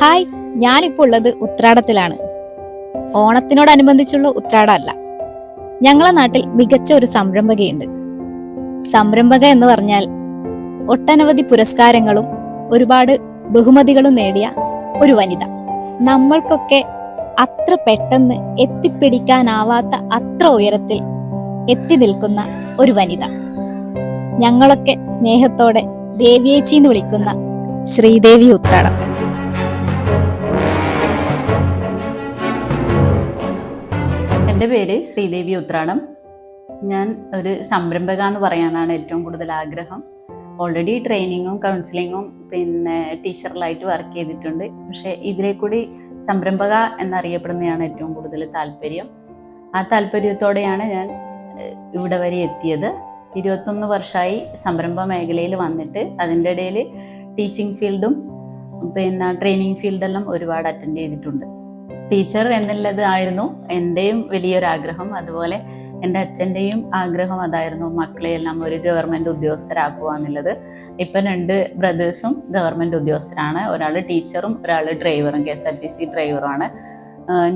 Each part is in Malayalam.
ഹായ് ഞാനിപ്പോൾ ഉള്ളത് ഉത്രാടത്തിലാണ്. ഓണത്തിനോടനുബന്ധിച്ചുള്ള ഉത്രാടമല്ല. ഞങ്ങളെ നാട്ടിൽ മികച്ച ഒരു സംരംഭകയുണ്ട്. സംരംഭക എന്ന് പറഞ്ഞാൽ ഒട്ടനവധി പുരസ്കാരങ്ങളും ഒരുപാട് ബഹുമതികളും നേടിയ ഒരു വനിത. നമ്മൾക്കൊക്കെ അത്ര പെട്ടെന്ന് എത്തിപ്പിടിക്കാനാവാത്ത അത്ര ഉയരത്തിൽ എത്തി നിൽക്കുന്ന ഒരു വനിത. ഞങ്ങളൊക്കെ സ്നേഹത്തോടെ ദേവിയേച്ചി എന്ന് വിളിക്കുന്ന ശ്രീദേവി ഉത്രാടം. എന്റെ പേര് ശ്രീദേവി ഉത്രാടം. ഞാൻ ഒരു സംരംഭക എന്ന് പറയാനാണ് ഏറ്റവും കൂടുതൽ ആഗ്രഹം. ഓൾറെഡി ട്രെയിനിങ്ങും കൗൺസിലിങ്ങും പിന്നെ ടീച്ചറിലായിട്ട് വർക്ക് ചെയ്തിട്ടുണ്ട്. പക്ഷേ ഇതിലെ കൂടി സംരംഭക എന്നറിയപ്പെടുന്നതാണ് ഏറ്റവും കൂടുതൽ താല്പര്യം. ആ താല്പര്യത്തോടെയാണ് ഞാൻ ഇവിടെ വരെ എത്തിയത്. ഇരുപത്തൊന്ന് വർഷമായി സംരംഭ മേഖലയിൽ വന്നിട്ട് അതിന്റെ ഇടയിൽ ടീച്ചിങ് ഫീൽഡും പിന്നെ ട്രെയിനിങ് ഫീൽഡെല്ലാം ഒരുപാട് അറ്റൻഡ് ചെയ്തിട്ടുണ്ട്. ടീച്ചർ എന്നുള്ളത് ആയിരുന്നു എന്റെയും വലിയൊരു ആഗ്രഹം. അതുപോലെ എന്റെ അച്ഛന്റെയും ആഗ്രഹം അതായിരുന്നു മക്കളെ എല്ലാം ഒരു ഗവൺമെന്റ് ഉദ്യോഗസ്ഥരാക്കുക എന്നുള്ളത്. ഇപ്പം രണ്ട് ബ്രദേഴ്സും ഗവൺമെന്റ് ഉദ്യോഗസ്ഥരാണ്. ഒരാൾ ടീച്ചറും ഒരാൾ ഡ്രൈവറും K S R T C ഡ്രൈവറുമാണ്.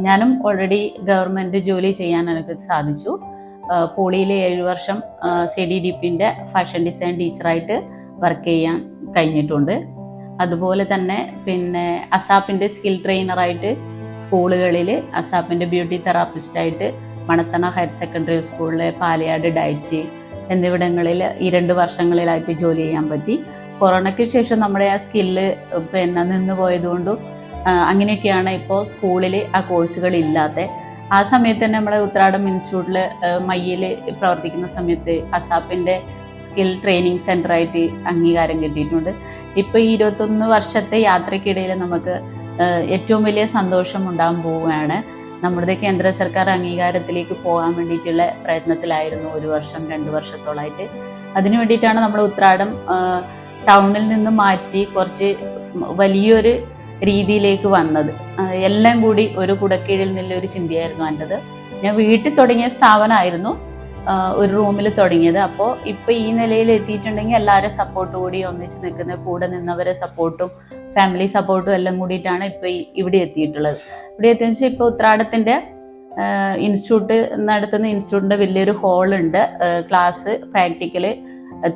ഞാനും ഓൾറെഡി ഗവൺമെന്റ് ജോലി ചെയ്യാൻ എനിക്ക് സാധിച്ചു. പോളിയിൽ ഏഴ് വർഷം സി ഡി ഡി പിന്റെ ഫാഷൻ ഡിസൈൻ ടീച്ചറായിട്ട് വർക്ക് ചെയ്യാൻ കഴിഞ്ഞിട്ടുണ്ട്. അതുപോലെ തന്നെ പിന്നെ അസാപ്പിന്റെ സ്കിൽ ട്രെയിനറായിട്ട് സ്കൂളുകളിൽ അസാപ്പിന്റെ ബ്യൂട്ടി തെറാപ്പിസ്റ്റായിട്ട് മണത്തണ ഹയർ സെക്കൻഡറി സ്കൂളിലെ പാലയാട് ഡയറ്റ് എന്നിവിടങ്ങളിൽ ഈ രണ്ട് വർഷങ്ങളിലായിട്ട് ജോലി ചെയ്യാൻ പറ്റി. കൊറോണയ്ക്ക് ശേഷം നമ്മുടെ ആ സ്കില്ല് പിന്നെ നിന്ന് പോയതുകൊണ്ടും അങ്ങനെയൊക്കെയാണ് ഇപ്പോൾ സ്കൂളിൽ ആ കോഴ്സുകൾ ഇല്ലാത്ത. ആ സമയത്ത് തന്നെ നമ്മളെ ഉത്രാടം ഇൻസ്റ്റിറ്റ്യൂട്ടിൽ മയ്യിൽ പ്രവർത്തിക്കുന്ന സമയത്ത് അസാപ്പിന്റെ സ്കിൽ ട്രെയിനിങ് സെന്ററായിട്ട് അംഗീകാരം കിട്ടിയിട്ടുണ്ട്. ഇപ്പോൾ ഈ ഇരുപത്തൊന്ന് വർഷത്തെ യാത്രയ്ക്കിടയിൽ നമുക്ക് ഏറ്റവും വലിയ സന്തോഷം ഉണ്ടാകാൻ പോവുകയാണ്. നമ്മുടെ കേന്ദ്ര സർക്കാർ അംഗീകാരത്തിലേക്ക് പോകാൻ വേണ്ടിയിട്ടുള്ള പ്രയത്നത്തിലായിരുന്നു ഒരു വർഷം രണ്ട് വർഷത്തോളമായിട്ട് അതിനു വേണ്ടിയിട്ടാണ് നമ്മൾ ഉത്രാടം ടൗണിൽ നിന്ന് മാറ്റി കുറച്ച് വലിയൊരു രീതിയിലേക്ക് വന്നത്. എല്ലാം കൂടി ഒരു കുടക്കീഴിൽ നിന്നുള്ള ഒരു ചിന്തയായിരുന്നു എന്റെത്. ഞാൻ വീട്ടിൽ തുടങ്ങിയ സ്ഥാപനമായിരുന്നു. ഒരു റൂമിൽ തുടങ്ങിയത്. അപ്പോൾ ഇപ്പോൾ ഈ നിലയിൽ എത്തിയിട്ടുണ്ടെങ്കിൽ എല്ലാവരും സപ്പോർട്ട് കൂടി ഒന്നിച്ച് നിൽക്കുന്ന കൂടെ നിന്നവരെ സപ്പോർട്ടും ഫാമിലി സപ്പോർട്ടും എല്ലാം കൂടിയിട്ടാണ് ഇപ്പോൾ ഇവിടെ എത്തിയിട്ടുള്ളത്. ഇവിടെ എത്തിയെന്ന് വെച്ചാൽ ഇപ്പോൾ ഉത്രാടത്തിന്റെ ഇൻസ്റ്റിറ്റ്യൂട്ട് നടത്തുന്ന ഇൻസ്റ്റിറ്റ്യൂട്ടിന്റെ വലിയൊരു ഹോളുണ്ട് ക്ലാസ് പ്രാക്ടിക്കൽ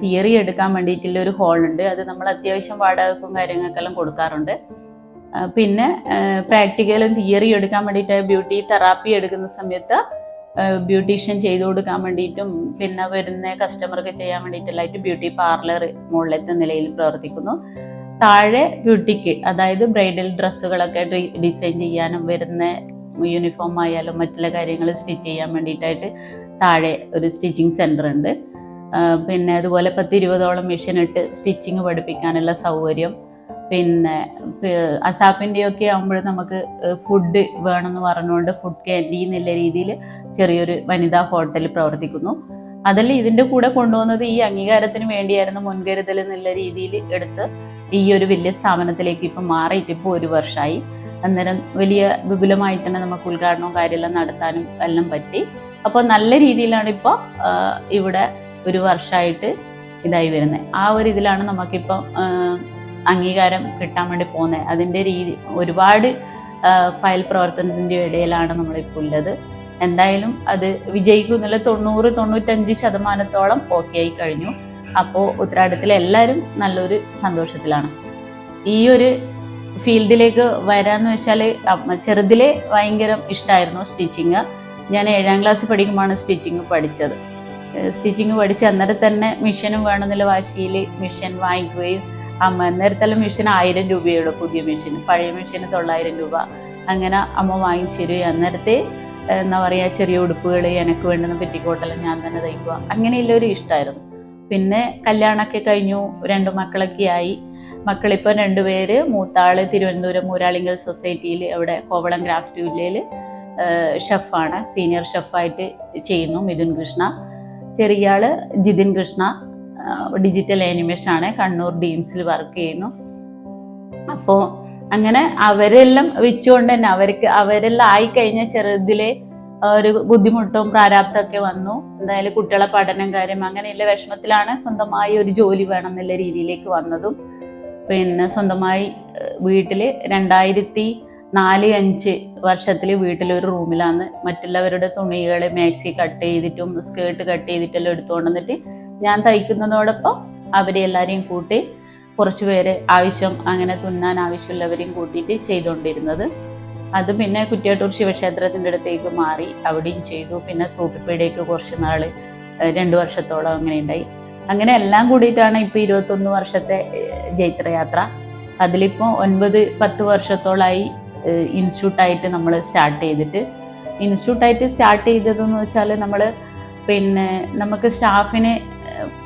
തിയറി എടുക്കാൻ വേണ്ടിയിട്ടുള്ള ഒരു ഹാളുണ്ട് അത് നമ്മൾ അത്യാവശ്യം വാടകക്കും കാര്യങ്ങൾക്കെല്ലാം കൊടുക്കാറുണ്ട്. പിന്നെ പ്രാക്ടിക്കലും തിയറി എടുക്കാൻ വേണ്ടിയിട്ട് ബ്യൂട്ടി തെറാപ്പി എടുക്കുന്ന സമയത്ത് ബ്യൂട്ടീഷ്യൻ ചെയ്തു കൊടുക്കാൻ വേണ്ടിയിട്ടും പിന്നെ വരുന്ന കസ്റ്റമർക്ക് ചെയ്യാൻ വേണ്ടിയിട്ടുള്ളതായിട്ട് ബ്യൂട്ടി പാർലർ മുകളിലത്തെ നിലയിൽ പ്രവർത്തിക്കുന്നു. താഴെ ബ്യൂട്ടിക്ക് അതായത് ബ്രൈഡൽ ഡ്രസ്സുകളൊക്കെ ഡിസൈൻ ചെയ്യാനും വരുന്ന യൂണിഫോം ആയാലും മറ്റുള്ള കാര്യങ്ങൾ സ്റ്റിച്ച് ചെയ്യാൻ വേണ്ടിയിട്ടായിട്ട് താഴെ ഒരു സ്റ്റിച്ചിങ് സെന്റർ ഉണ്ട്. പിന്നെ അതുപോലെ പത്തിരുപതോളം മെഷീനിട്ട് സ്റ്റിച്ചിങ് പഠിപ്പിക്കാനുള്ള സൗകര്യം. പിന്നെ അസാപ്പിന്റെയൊക്കെ ആകുമ്പോൾ നമുക്ക് ഫുഡ് വേണമെന്ന് പറഞ്ഞുകൊണ്ട് ഫുഡ് ക്യാന്റീൻ എന്നുള്ള രീതിയിൽ ചെറിയൊരു വനിതാ ഹോട്ടൽ പ്രവർത്തിക്കുന്നു. അതിൽ ഇതിന്റെ കൂടെ കൊണ്ടുവന്നത് ഈ അംഗീകാരത്തിന് വേണ്ടിയായിരുന്നു മുൻകരുതൽ എന്നുള്ള രീതിയിൽ എടുത്ത് ഈ ഒരു വലിയ സ്ഥാപനത്തിലേക്ക് ഇപ്പം മാറിയിട്ട് ഇപ്പോൾ ഒരു വർഷമായി അന്നേരം വലിയ വിപുലമായിട്ട് തന്നെ നമുക്ക് ഉദ്ഘാടനവും കാര്യമെല്ലാം നടത്താനും എല്ലാം പറ്റി. അപ്പോൾ നല്ല രീതിയിലാണ് ഇപ്പോൾ ഇവിടെ ഒരു വർഷമായിട്ട് ഇതായി വരുന്നത്. ആ ഒരു ഇതിലാണ് നമുക്കിപ്പം അംഗീകാരം കിട്ടാൻ വേണ്ടി പോകുന്നത് അതിന്റെ രീതി ഒരുപാട് ഫയൽ പ്രവർത്തനത്തിന്റെ ഇടയിലാണ് നമ്മളിപ്പോൾ ഉള്ളത്. എന്തായാലും അത് വിജയിക്കും എന്നുള്ള തൊണ്ണൂറ് തൊണ്ണൂറ്റഞ്ച് ശതമാനത്തോളം ഓക്കെ ആയി കഴിഞ്ഞു. അപ്പോൾ ഉത്തരാടത്തിലെ എല്ലാവരും നല്ലൊരു സന്തോഷത്തിലാണ്. ഈ ഒരു ഫീൽഡിലേക്ക് വരാന്ന് വെച്ചാൽ ചെറുതിലെ ഭയങ്കര ഇഷ്ടമായിരുന്നു സ്റ്റിച്ചിങ്. ഞാൻ ഏഴാം ക്ലാസ് പഠിക്കുമ്പോഴാണ് സ്റ്റിച്ചിങ് പഠിച്ചത്. സ്റ്റിച്ചിങ് പഠിച്ച് അന്നേരം തന്നെ മിഷനും വേണമെന്നുള്ള വാശിയിൽ മിഷൻ വാങ്ങിക്കുകയും അമ്മ നേരത്തെ മെഷീൻ ആയിരം രൂപയുള്ളൂ പുതിയ മെഷീൻ പഴയ മെഷീന് തൊള്ളായിരം രൂപ. അങ്ങനെ അമ്മ വാങ്ങിച്ചു തരും. അന്നേരത്തെ എന്താ പറയുക ചെറിയ ഉടുപ്പുകൾ എനിക്ക് വേണ്ടുന്ന പെറ്റിക്കോട്ടെല്ലാം ഞാൻ തന്നെ തയ്ക്കുക. അങ്ങനെയുള്ള ഒരു ഇഷ്ടമായിരുന്നു പിന്നെ കല്യാണമൊക്കെ കഴിഞ്ഞു. രണ്ട് മക്കളൊക്കെ ആയി. മക്കളിപ്പോൾ രണ്ടുപേര് മൂത്താൾ തിരുവനന്തപുരം മൂരാളിങ്കൽ സൊസൈറ്റിയിൽ അവിടെ കോവളം ക്രാഫ്റ്റ് വില്ലയിൽ ഷെഫാണ് സീനിയർ ഷെഫായിട്ട് ചെയ്യുന്നു മിഥുൻ കൃഷ്ണ. ചെറിയ ആൾ ജിതിൻ കൃഷ്ണ. ഡിജിറ്റൽ ആനിമേഷൻ ആണ്. കണ്ണൂർ ഡീംസിൽ വർക്ക് ചെയ്യുന്നു. അപ്പോൾ അങ്ങനെ അവരെല്ലാം വെച്ചുകൊണ്ട് തന്നെ അവർക്ക് അവരെല്ലാം ആയിക്കഴിഞ്ഞ ചെറുതിലെ ഒരു ബുദ്ധിമുട്ടും പ്രാരാബ്ദമൊക്കെ വന്നു. എന്തായാലും കുട്ടികളെ പഠനം കാര്യം അങ്ങനെയുള്ള വിഷമത്തിലാണ് സ്വന്തമായി ഒരു ജോലി വേണം എന്നുള്ള രീതിയിലേക്ക് വന്നതും. പിന്നെ സ്വന്തമായി വീട്ടിൽ രണ്ടായിരത്തി നാല് അഞ്ച് വർഷത്തിൽ വീട്ടിലൊരു റൂമിലാണ്. മറ്റുള്ളവരുടെ തുണികൾ മാക്സി കട്ട് ചെയ്തിട്ടും സ്കേർട്ട് കട്ട് ചെയ്തിട്ടെല്ലാം എടുത്തുകൊണ്ട് വന്നിട്ട് ഞാൻ തയ്ക്കുന്നതോടൊപ്പം അവരെ എല്ലാവരെയും കൂട്ടി കുറച്ച് പേര് ആവശ്യം അങ്ങനെ തുന്നാൻ ആവശ്യമുള്ളവരെയും കൂട്ടിയിട്ട് ചെയ്തുകൊണ്ടിരുന്നത്. അത് പിന്നെ കുറ്റിയാട്ടൂർ ശിവക്ഷേത്രത്തിന്റെ അടുത്തേക്ക് മാറി അവിടെയും ചെയ്തു. പിന്നെ സൂപ്പിപ്പേടേക്ക് കുറച്ച് നാൾ രണ്ട് വർഷത്തോളം അങ്ങനെ ഉണ്ടായി. അങ്ങനെ എല്ലാം കൂടിയിട്ടാണ് ഇപ്പോൾ ഇരുപത്തൊന്ന് വർഷത്തെ ജൈത്രയാത്ര. അതിലിപ്പോൾ ഒൻപത് പത്ത് വർഷത്തോളമായി ഇൻസ്റ്റിറ്റ്യൂട്ടായിട്ട് നമ്മൾ സ്റ്റാർട്ട് ചെയ്തിട്ട്. ഇൻസ്റ്റിറ്റ്യൂട്ടായിട്ട് സ്റ്റാർട്ട് ചെയ്തതെന്ന് വെച്ചാൽ നമ്മൾ പിന്നെ നമുക്ക് സ്റ്റാഫിന്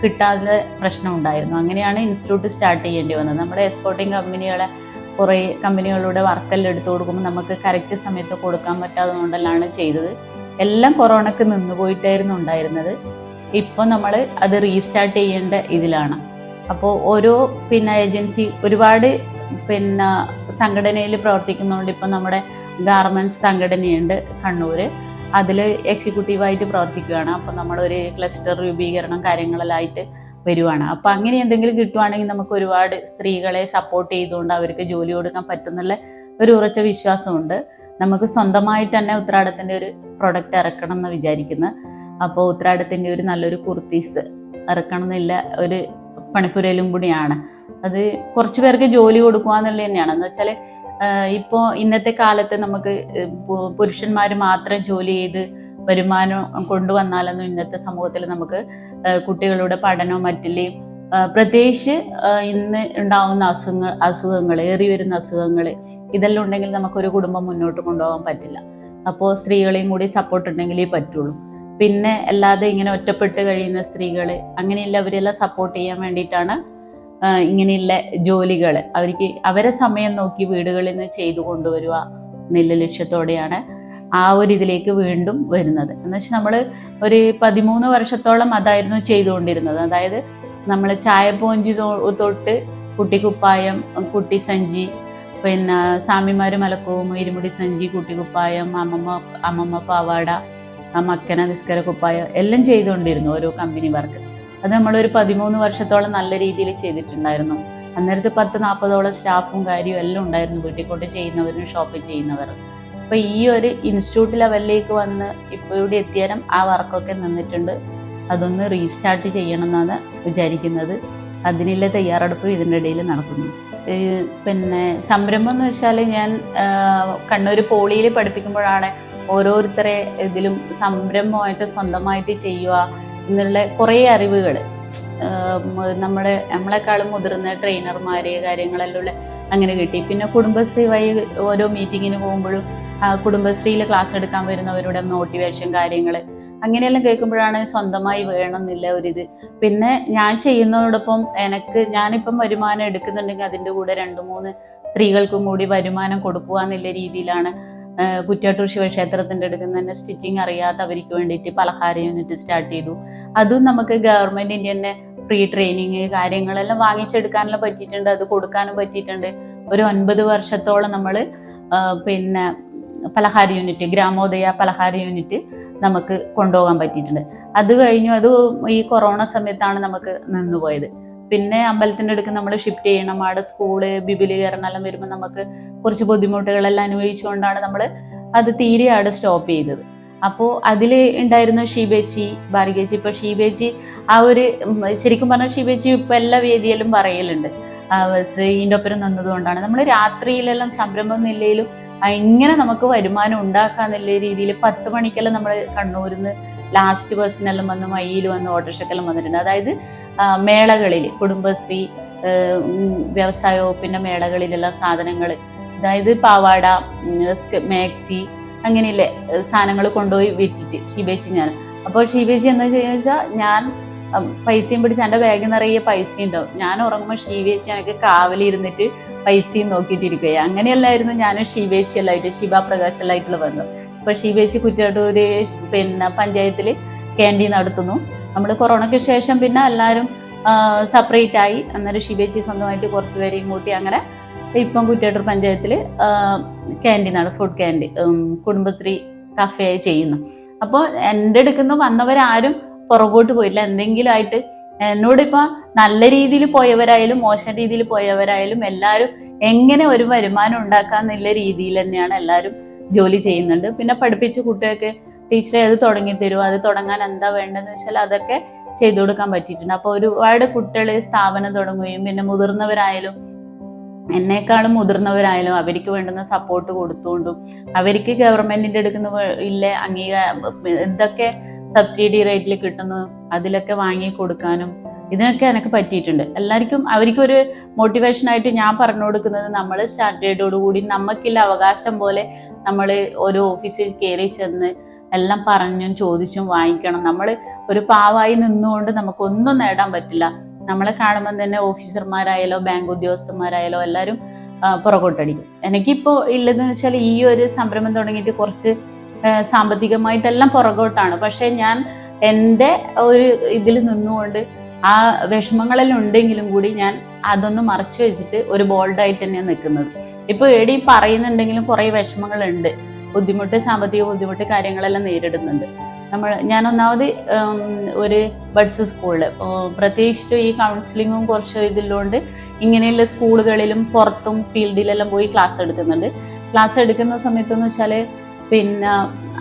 കിട്ടാതെ പ്രശ്നം ഉണ്ടായിരുന്നു അങ്ങനെയാണ് ഇൻസ്റ്റിറ്റ്യൂട്ട് സ്റ്റാർട്ട് ചെയ്യേണ്ടി വന്നത്. നമ്മുടെ എക്സ്പോർട്ടിങ് കമ്പനികളെ കുറേ കമ്പനികളുടെ വർക്കെല്ലാം എടുത്തു കൊടുക്കുമ്പോൾ നമുക്ക് കറക്റ്റ് സമയത്ത് കൊടുക്കാൻ പറ്റാത്തത് കൊണ്ടെല്ലാം ചെയ്തത്. എല്ലാം കൊറോണക്ക് നിന്നുപോയിട്ടായിരുന്നു ഉണ്ടായിരുന്നത്. ഇപ്പോൾ നമ്മൾ അത് റീസ്റ്റാർട്ട് ചെയ്യേണ്ട ഇതിലാണ്. അപ്പോൾ ഓരോ പിന്നെ ഏജൻസി ഒരുപാട് പിന്നെ സംഘടനയിൽ പ്രവർത്തിക്കുന്നതുകൊണ്ട് ഇപ്പം നമ്മുടെ ഗാർമെന്റ്സ് സംഘടനയുണ്ട് കണ്ണൂർ അതിൽ എക്സിക്യൂട്ടീവായിട്ട് പ്രവർത്തിക്കുകയാണ്. അപ്പോൾ നമ്മളൊരു ക്ലസ്റ്റർ രൂപീകരണം കാര്യങ്ങളിലായിട്ട് വരുവാണ്. അപ്പോൾ അങ്ങനെ എന്തെങ്കിലും കിട്ടുവാണെങ്കിൽ നമുക്ക് ഒരുപാട് സ്ത്രീകളെ സപ്പോർട്ട് ചെയ്തുകൊണ്ട് അവർക്ക് ജോലി കൊടുക്കാൻ പറ്റുന്നുള്ള ഒരു ഉറച്ച വിശ്വാസമുണ്ട്. നമുക്ക് സ്വന്തമായിട്ട് തന്നെ ഉത്രാടത്തിന്റെ ഒരു പ്രൊഡക്റ്റ് ഇറക്കണം എന്ന് വിചാരിക്കുന്നു. അപ്പോൾ ഉത്രാടത്തിന്റെ ഒരു നല്ലൊരു കുർത്തീസ് ഇറക്കണം എന്നില്ല ഒരു പണിപ്പുരയിലും കൂടിയാണ്. അത് കുറച്ച് പേർക്ക് ജോലി കൊടുക്കുക എന്നുള്ളത് തന്നെയാണ്. എന്ന് വെച്ചാൽ ഇപ്പോൾ ഇന്നത്തെ കാലത്ത് നമുക്ക് പുരുഷന്മാർ മാത്രം ജോലി ചെയ്ത് വരുമാനം കൊണ്ടുവന്നാലൊന്നും ഇന്നത്തെ സമൂഹത്തിൽ നമുക്ക് കുട്ടികളുടെ പഠനവും മറ്റിലെയും പ്രത്യേകിച്ച് ഇന്ന് ഉണ്ടാവുന്ന അസുഖങ്ങൾ അസുഖങ്ങൾ ഏറി വരുന്ന അസുഖങ്ങൾ ഇതെല്ലാം ഉണ്ടെങ്കിൽ നമുക്കൊരു കുടുംബം മുന്നോട്ട് കൊണ്ടുപോകാൻ പറ്റില്ല. അപ്പോൾ സ്ത്രീകളെയും കൂടി സപ്പോർട്ട് ഉണ്ടെങ്കിലേ പറ്റുള്ളൂ. പിന്നെ അല്ലാതെ ഇങ്ങനെ ഒറ്റപ്പെട്ട് കഴിയുന്ന സ്ത്രീകൾ അങ്ങനെയുള്ള അവരെല്ലാം സപ്പോർട്ട് ചെയ്യാൻ വേണ്ടിയിട്ടാണ് ഇങ്ങനെയുള്ള ജോലികൾ അവർക്ക് അവരെ സമയം നോക്കി വീടുകളിൽ നിന്ന് ചെയ്തു കൊണ്ടുവരിക എന്നുള്ള ലക്ഷ്യത്തോടെയാണ് ആ ഒരു ഇതിലേക്ക് വീണ്ടും വരുന്നത്. എന്ന് വെച്ചാൽ നമ്മൾ ഒരു പതിമൂന്ന് വർഷത്തോളം അതായിരുന്നു ചെയ്തുകൊണ്ടിരുന്നത്. അതായത് നമ്മൾ ചായപ്പോഞ്ചി തൊട്ട് കുട്ടിക്കുപ്പായം കുട്ടി സഞ്ചി പിന്നെ സ്വാമിമാർ മലക്കവും ഇരുമുടി സഞ്ചി കുട്ടിക്കുപ്പായം അമ്മമ്മ അമ്മമ്മ പാവാട മക്കന നിസ്കര കുപ്പായം എല്ലാം ചെയ്തുകൊണ്ടിരുന്നു ഓരോ കമ്പനി വർക്ക് അത് നമ്മളൊരു പതിമൂന്ന് വർഷത്തോളം നല്ല രീതിയിൽ ചെയ്തിട്ടുണ്ടായിരുന്നു. അന്നേരത്ത് പത്ത് നാൽപ്പതോളം സ്റ്റാഫും കാര്യവും എല്ലാം ഉണ്ടായിരുന്നു വീട്ടിൽ കൊണ്ട് ചെയ്യുന്നവരും ഷോപ്പിൽ ചെയ്യുന്നവരും അപ്പോൾ ഈ ഒരു ഇൻസ്റ്റിറ്റ്യൂട്ട് ലെവലിലേക്ക് വന്ന് ഇപ്പോൾ ഇവിടെ എത്തിയാലും ആ വർക്കൊക്കെ നിന്നിട്ടുണ്ട്. അതൊന്ന് റീസ്റ്റാർട്ട് ചെയ്യണം എന്നാണ് വിചാരിക്കുന്നത്. അതിനുള്ള തയ്യാറെടുപ്പ് ഇതിന്റെ ഇടയിൽ നടക്കുന്നു. പിന്നെ സംരംഭം എന്ന് വെച്ചാൽ ഞാൻ കണ്ണൂർ പോളിയിൽ പഠിപ്പിക്കുമ്പോഴാണ് ഓരോരുത്തരെ ഇതിലും സംരംഭമായിട്ട് സ്വന്തമായിട്ട് ചെയ്യുക എന്നുള്ള കുറേ അറിവുകൾ നമ്മുടെ നമ്മളെക്കാളും മുതിർന്ന ട്രെയിനർമാർ കാര്യങ്ങളെല്ലാം അങ്ങനെ കിട്ടി. പിന്നെ കുടുംബശ്രീ വഴി ഓരോ മീറ്റിങ്ങിന് പോകുമ്പോഴും കുടുംബശ്രീയിൽ ക്ലാസ് എടുക്കാൻ വരുന്നവരുടെ മോട്ടിവേഷൻ കാര്യങ്ങൾ അങ്ങനെയെല്ലാം കേൾക്കുമ്പോഴാണ് സ്വന്തമായി വേണമെന്നില്ല ഒരിത്. പിന്നെ ഞാൻ ചെയ്യുന്നതോടൊപ്പം എനിക്ക് ഞാനിപ്പം വരുമാനം എടുക്കുന്നുണ്ടെങ്കിൽ അതിന്റെ കൂടെ രണ്ട് മൂന്ന് സ്ത്രീകൾക്കും കൂടി വരുമാനം കൊടുക്കുക എന്നുള്ള രീതിയിലാണ് കുറ്റ്യാട്ടൂർ ശിവക്ഷേത്രത്തിന്റെ അടുക്കുന്ന തന്നെ സ്റ്റിച്ചിങ് അറിയാത്തവർക്ക് വേണ്ടിയിട്ട് പലഹാര യൂണിറ്റ് സ്റ്റാർട്ട് ചെയ്തു. അതും നമുക്ക് ഗവൺമെന്റിന്റെ തന്നെ ഫ്രീ ട്രെയിനിങ് കാര്യങ്ങളെല്ലാം വാങ്ങിച്ചെടുക്കാനെല്ലാം പറ്റിയിട്ടുണ്ട്. അത് കൊടുക്കാനും പറ്റിയിട്ടുണ്ട്. ഒരു ഒൻപത് വർഷത്തോളം നമ്മൾ പിന്നെ പലഹാര യൂണിറ്റ് ഗ്രാമോദയ പലഹാര യൂണിറ്റ് നമുക്ക് കൊണ്ടുപോകാൻ പറ്റിയിട്ടുണ്ട്. അത് കഴിഞ്ഞു അത് ഈ കൊറോണ സമയത്താണ് നമുക്ക് നിന്നുപോയത്. പിന്നെ അമ്പലത്തിന്റെ അടുക്ക് നമ്മൾ ഷിഫ്റ്റ് ചെയ്യണം. അവിടെ സ്കൂൾ വിപുലീകരണം എല്ലാം വരുമ്പോൾ നമുക്ക് കുറച്ച് ബുദ്ധിമുട്ടുകളെല്ലാം അനുഭവിച്ചുകൊണ്ടാണ് നമ്മൾ അത് തീരെ അവിടെ സ്റ്റോപ്പ് ചെയ്തത്. അപ്പോൾ അതിൽ ഉണ്ടായിരുന്ന ഷീബേച്ചി ഭാരികേച്ചി ഇപ്പോൾ ഷീബേച്ചി ആ ഒരു ശരിക്കും പറഞ്ഞാൽ ഷീബേച്ചി ഇപ്പോൾ എല്ലാ വേദിയിലും പറയലുണ്ട്. ശ്രീന്റെ ഒപ്പരം നിന്നതുകൊണ്ടാണ്. നമ്മൾ രാത്രിയിലെല്ലാം സംരംഭം നിലയിലും എങ്ങനെ നമുക്ക് വരുമാനം ഉണ്ടാക്കാന്നുള്ള രീതിയിൽ പത്ത് മണിക്കെല്ലാം നമ്മൾ കണ്ണൂരിൽ നിന്ന് ലാസ്റ്റ് ബസ്സിനെല്ലാം വന്ന് മയ്യിൽ വന്ന് ഓട്ടോറിക്ഷക്കെല്ലാം വന്നിട്ടുണ്ട്. അതായത് മേളകളിൽ കുടുംബശ്രീ വ്യവസായ വകുപ്പിന്റെ മേളകളിലെല്ലാം സാധനങ്ങൾ അതായത് പാവാട മാക്സി അങ്ങനെയുള്ള സാധനങ്ങൾ കൊണ്ടുപോയി വിറ്റിട്ട് ഷീബേച്ചി ഞാൻ. അപ്പോൾ ഷീബേച്ചി എന്താ ചെയ്യുക വെച്ചാൽ ഞാൻ പൈസയും പിടിച്ച് എന്റെ ബാഗ് നിറയെ പൈസ ഉണ്ടാവും. ഞാൻ ഉറങ്ങുമ്പോൾ ഷീബേച്ചി എനിക്ക് കാവലിരുന്നിട്ട് പൈസയും നോക്കിയിട്ടിരിക്കുക അങ്ങനെയല്ലായിരുന്നു ഞാനും ഷീബേച്ചി എല്ലായിട്ട് ശിവ പ്രകാശ് എല്ലായിട്ടുള്ള ബന്ധം ഇപ്പോൾ ഷീബേച്ചി കുറ്റാട്ടൂര് പിന്നെ പഞ്ചായത്തിൽ ക്യാന്റീൻ നടത്തുന്നു. നമ്മൾ കൊറോണയ്ക്ക് ശേഷം പിന്നെ എല്ലാവരും സെപ്പറേറ്റ് ആയി. അന്നേരം ശിവേച്ചി സ്വന്തമായിട്ട് കുറച്ച് പേരെയും കൂട്ടി അങ്ങനെ ഇപ്പം കുറ്റാട്ടൂർ പഞ്ചായത്തിൽ ക്യാന്റീനാണ് ഫുഡ് ക്യാന്റീൻ കുടുംബശ്രീ കഫേ ആയി ചെയ്യുന്നു. അപ്പോൾ എന്റെ അടുക്കുന്ന വന്നവരാരും പുറകോട്ട് പോയില്ല. എന്തെങ്കിലും ആയിട്ട് എന്നോട് ഇപ്പം നല്ല രീതിയിൽ പോയവരായാലും മോശം രീതിയിൽ പോയവരായാലും എല്ലാവരും എങ്ങനെ ഒരു വരുമാനം ഉണ്ടാക്കാന്നുള്ള രീതിയിൽ തന്നെയാണ് എല്ലാവരും ജോലി ചെയ്യുന്നുണ്ട്. പിന്നെ പഠിപ്പിച്ച കുട്ടികൾക്ക് ടീച്ചറെ അത് തുടങ്ങി തരുമോ അത് തുടങ്ങാൻ എന്താ വേണ്ടതെന്ന് വെച്ചാൽ അതൊക്കെ ചെയ്തു കൊടുക്കാൻ പറ്റിയിട്ടുണ്ട്. അപ്പോൾ ഒരുപാട് കുട്ടികൾ സ്ഥാപനം തുടങ്ങുകയും പിന്നെ മുതിർന്നവരായാലും എന്നെക്കാളും മുതിർന്നവരായാലും അവർക്ക് വേണ്ടുന്ന സപ്പോർട്ട് കൊടുത്തുകൊണ്ടും അവർക്ക് ഗവൺമെന്റിന്റെ എടുക്കുന്ന ഇല്ലേ അംഗീകാരം എന്തൊക്കെ സബ്സിഡി റേറ്റിൽ കിട്ടുന്നു അതിലൊക്കെ വാങ്ങി കൊടുക്കാനും ഇതിനൊക്കെ എനിക്ക് പറ്റിയിട്ടുണ്ട്. എല്ലാവർക്കും അവർക്കൊരു മോട്ടിവേഷൻ ആയിട്ട് ഞാൻ പറഞ്ഞു കൊടുക്കുന്നത് നമ്മൾ സ്റ്റാർട്ടേഡോട് കൂടി നമുക്കില്ല അവകാശം പോലെ നമ്മൾ ഓരോ ഓഫീസിൽ കയറി ചെന്ന് എല്ലാം പറഞ്ഞും ചോദിച്ചും വാങ്ങിക്കണം. നമ്മൾ ഒരു പാവായി നിന്നുകൊണ്ട് നമുക്കൊന്നും നേടാൻ പറ്റില്ല. നമ്മളെ കാണുമ്പോൾ തന്നെ ഓഫീസർമാരായാലോ ബാങ്ക് ഉദ്യോഗസ്ഥന്മാരായാലോ എല്ലാവരും പുറകോട്ടടിക്കും. എനിക്കിപ്പോൾ ഇല്ലെന്ന് വെച്ചാൽ ഈ ഒരു സംരംഭം തുടങ്ങിയിട്ട് കുറച്ച് സാമ്പത്തികമായിട്ടെല്ലാം പുറകോട്ടാണ്. പക്ഷേ ഞാൻ എന്റെ ഒരു ഇതിൽ നിന്നുകൊണ്ട് ആ വിഷമങ്ങളെല്ലാം ഉണ്ടെങ്കിലും കൂടി ഞാൻ അതൊന്ന് മറച്ചു വെച്ചിട്ട് ഒരു ബോൾഡായിട്ട് തന്നെയാണ് നിൽക്കുന്നത്. ഇപ്പോൾ എടി പറയുന്നുണ്ടെങ്കിലും കുറേ വിഷമങ്ങളുണ്ട്. ബുദ്ധിമുട്ട് സാമ്പത്തിക ബുദ്ധിമുട്ട് കാര്യങ്ങളെല്ലാം നേരിടുന്നുണ്ട്. നമ്മൾ ഞാൻ ഒന്നാമത് ഒരു ബഡ്സ് സ്കൂളിൽ പ്രത്യേകിച്ചിട്ട് ഈ കൗൺസിലിങ്ങും കുറച്ച് ഇതിലുകൊണ്ട് ഇങ്ങനെയുള്ള സ്കൂളുകളിലും പുറത്തും ഫീൽഡിലെല്ലാം പോയി ക്ലാസ് എടുക്കുന്നുണ്ട്. ക്ലാസ് എടുക്കുന്ന സമയത്തെന്ന് വെച്ചാൽ പിന്നെ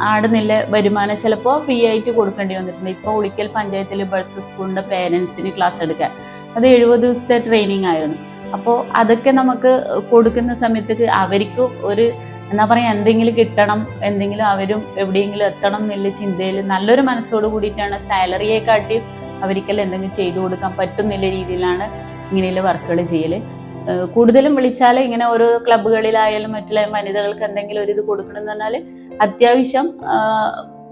ആടുന്നില്ല വരുമാനം ചിലപ്പോൾ ഫ്രീ ആയിട്ട് കൊടുക്കേണ്ടി വന്നിട്ടുണ്ട്. ഇപ്പോൾ ഉളിക്കൽ പഞ്ചായത്തിൽ ബഡ്സ് സ്കൂളിന്റെ പേരൻസിന് ക്ലാസ് എടുക്കാൻ. അത് എഴുപത് ദിവസത്തെ ട്രെയിനിങ് ആയിരുന്നു. അപ്പോൾ അതൊക്കെ നമുക്ക് കൊടുക്കുന്ന സമയത്തേക്ക് അവർക്ക് ഒരു എന്താ പറയുക എന്തെങ്കിലും കിട്ടണം എന്തെങ്കിലും അവരും എവിടെയെങ്കിലും എത്തണം എന്നുള്ള ചിന്തയിൽ നല്ലൊരു മനസ്സോട് കൂടിയിട്ടാണ് സാലറിയെ കാട്ടി അവർക്കെല്ലാം എന്തെങ്കിലും ചെയ്തു കൊടുക്കാൻ പറ്റുന്നില്ല രീതിയിലാണ് ഇങ്ങനെയുള്ള വർക്കുകൾ ചെയ്യൽ കൂടുതലും വിളിച്ചാൽ ഇങ്ങനെ ഓരോ ക്ലബ്ബുകളിലായാലും മറ്റുള്ള വനിതകൾക്ക് എന്തെങ്കിലും ഒരു ഇത് കൊടുക്കണം എന്ന് പറഞ്ഞാൽ അത്യാവശ്യം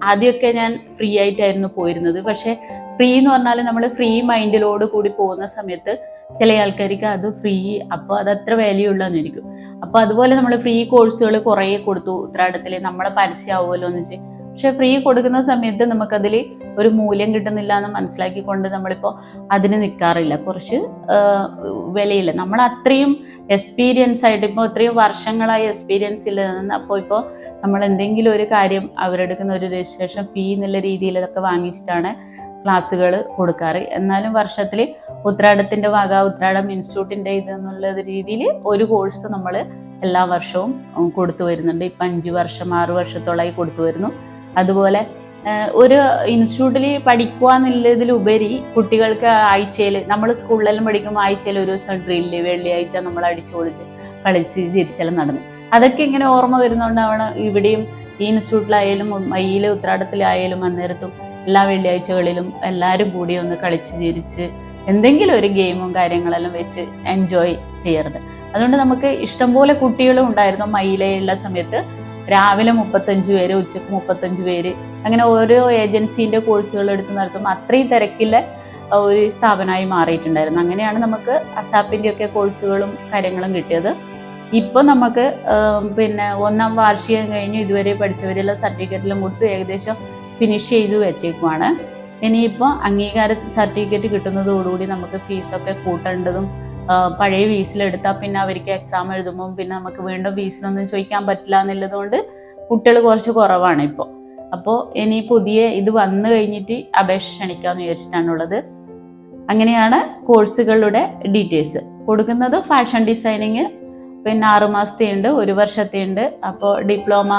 ആദ്യമൊക്കെ ഞാൻ ഫ്രീ ആയിട്ടായിരുന്നു പോയിരുന്നത്. പക്ഷേ ഫ്രീ എന്ന് പറഞ്ഞാൽ നമ്മൾ ഫ്രീ മൈൻഡിലോട് കൂടി പോകുന്ന സമയത്ത് ചില ആൾക്കാർക്ക് അത് ഫ്രീ അപ്പോൾ അത് അത്ര വാല്യൂ ഉള്ളതെന്നിരിക്കും അപ്പോൾ അതുപോലെ നമ്മൾ ഫ്രീ കോഴ്സുകൾ കുറേ കൊടുത്തു ഉത്രാടത്തിൽ നമ്മളെ പരസ്യമാവുമല്ലോ എന്ന് വെച്ച്. പക്ഷെ ഫ്രീ കൊടുക്കുന്ന സമയത്ത് നമുക്കതിൽ ഒരു മൂല്യം കിട്ടുന്നില്ല എന്ന് മനസ്സിലാക്കിക്കൊണ്ട് നമ്മളിപ്പോൾ അതിന് നിൽക്കാറില്ല കുറച്ച് വിലയില്ല. നമ്മൾ അത്രയും എക്സ്പീരിയൻസ് ആയിട്ട് ഇപ്പോൾ ഇത്രയും വർഷങ്ങളായി എക്സ്പീരിയൻസ് ഇല്ല. അപ്പോൾ ഇപ്പോൾ നമ്മൾ എന്തെങ്കിലും ഒരു കാര്യം അവരെടുക്കുന്ന ഒരു രജിസ്ട്രേഷൻ ഫീ എന്നുള്ള രീതിയിൽ രീതിയിലൊക്കെ വാങ്ങിച്ചിട്ടാണ് ക്ലാസ്സുകൾ കൊടുക്കാറ്. എന്നാലും വർഷത്തിൽ ഉത്രാടത്തിന്റെ വക ഉത്രാടം ഇൻസ്റ്റിറ്റ്യൂട്ടിന്റെ ഇത് എന്നുള്ള രീതിയിൽ ഒരു കോഴ്സ് നമ്മൾ എല്ലാ വർഷവും കൊടുത്തു വരുന്നുണ്ട്. ഇപ്പം അഞ്ച് വർഷം ആറ് വർഷത്തോളമായി കൊടുത്തു വരുന്നു. അതുപോലെ ഒരു ഇൻസ്റ്റിറ്റ്യൂട്ടിൽ പഠിക്കുക എന്നുള്ളതിലുപരി കുട്ടികൾക്ക് ആഴ്ചയിൽ നമ്മൾ സ്കൂളിലെല്ലാം പഠിക്കുമ്പോൾ ആഴ്ചയിൽ ഒരു ദിവസം ഡ്രില്ല് വെള്ളിയാഴ്ച നമ്മൾ അടിച്ചു പൊളിച്ച് കളിച്ച് നടന്നു. അതൊക്കെ ഇങ്ങനെ ഓർമ്മ വരുന്നതുകൊണ്ടാണ് ഇവിടെയും ഈ ഇൻസ്റ്റിറ്റ്യൂട്ടിലായാലും മയ്യിൽ ഉത്രാടത്തിലായാലും അന്നേരത്തും എല്ലാ വെള്ളിയാഴ്ചകളിലും എല്ലാവരും കൂടി ഒന്ന് കളിച്ച് ചിരിച്ച് എന്തെങ്കിലും ഒരു ഗെയിമും കാര്യങ്ങളെല്ലാം വെച്ച് എൻജോയ് ചെയ്യാറുണ്ട് അതുകൊണ്ട് നമുക്ക് ഇഷ്ടംപോലെ കുട്ടികളും ഉണ്ടായിരുന്നു മയിലെയുള്ള സമയത്ത്. രാവിലെ മുപ്പത്തഞ്ച് പേര് ഉച്ചയ്ക്ക് മുപ്പത്തഞ്ച് പേര് അങ്ങനെ ഓരോ ഏജൻസീന്റെ കോഴ്സുകൾ എടുത്ത് നടത്തും. അത്രയും തിരക്കില്ല ഒരു സ്ഥാപനമായി മാറിയിട്ടുണ്ടായിരുന്നു. അങ്ങനെയാണ് നമുക്ക് അസാപ്പിന്റെയൊക്കെ കോഴ്സുകളും കാര്യങ്ങളും കിട്ടിയത്. ഇപ്പോൾ നമുക്ക് പിന്നെ ഒന്നാം വാർഷികം കഴിഞ്ഞ് ഇതുവരെ പഠിച്ചവരെല്ലാം സർട്ടിഫിക്കറ്റിലും കൊടുത്ത് ഏകദേശം ഫിനിഷ് ചെയ്തു വെച്ചേക്കുവാണ്. ഇനിയിപ്പോൾ അംഗീകാര സർട്ടിഫിക്കറ്റ് കിട്ടുന്നതോടുകൂടി നമുക്ക് ഫീസൊക്കെ കൂട്ടേണ്ടതും പഴയ വീസിലെടുത്താൽ പിന്നെ അവർക്ക് എക്സാം എഴുതുമ്പോൾ പിന്നെ നമുക്ക് വീണ്ടും വീസിലൊന്നും ചോദിക്കാൻ പറ്റില്ല എന്നുള്ളതുകൊണ്ട് കുട്ടികൾ കുറച്ച് കുറവാണ് ഇപ്പോൾ അപ്പോൾ ഇനി പുതിയ ഇത് വന്നു കഴിഞ്ഞിട്ട് അപേക്ഷ ക്ഷണിക്കാമെന്ന് വിചാരിച്ചിട്ടാണുള്ളത്. അങ്ങനെയാണ് കോഴ്സുകളുടെ ഡീറ്റെയിൽസ് കൊടുക്കുന്നത് ഫാഷൻ ഡിസൈനിങ് പിന്നെ ആറ് മാസത്തെ ഉണ്ട് ഒരു വർഷത്തെ ഉണ്ട്. അപ്പോൾ ഡിപ്ലോമ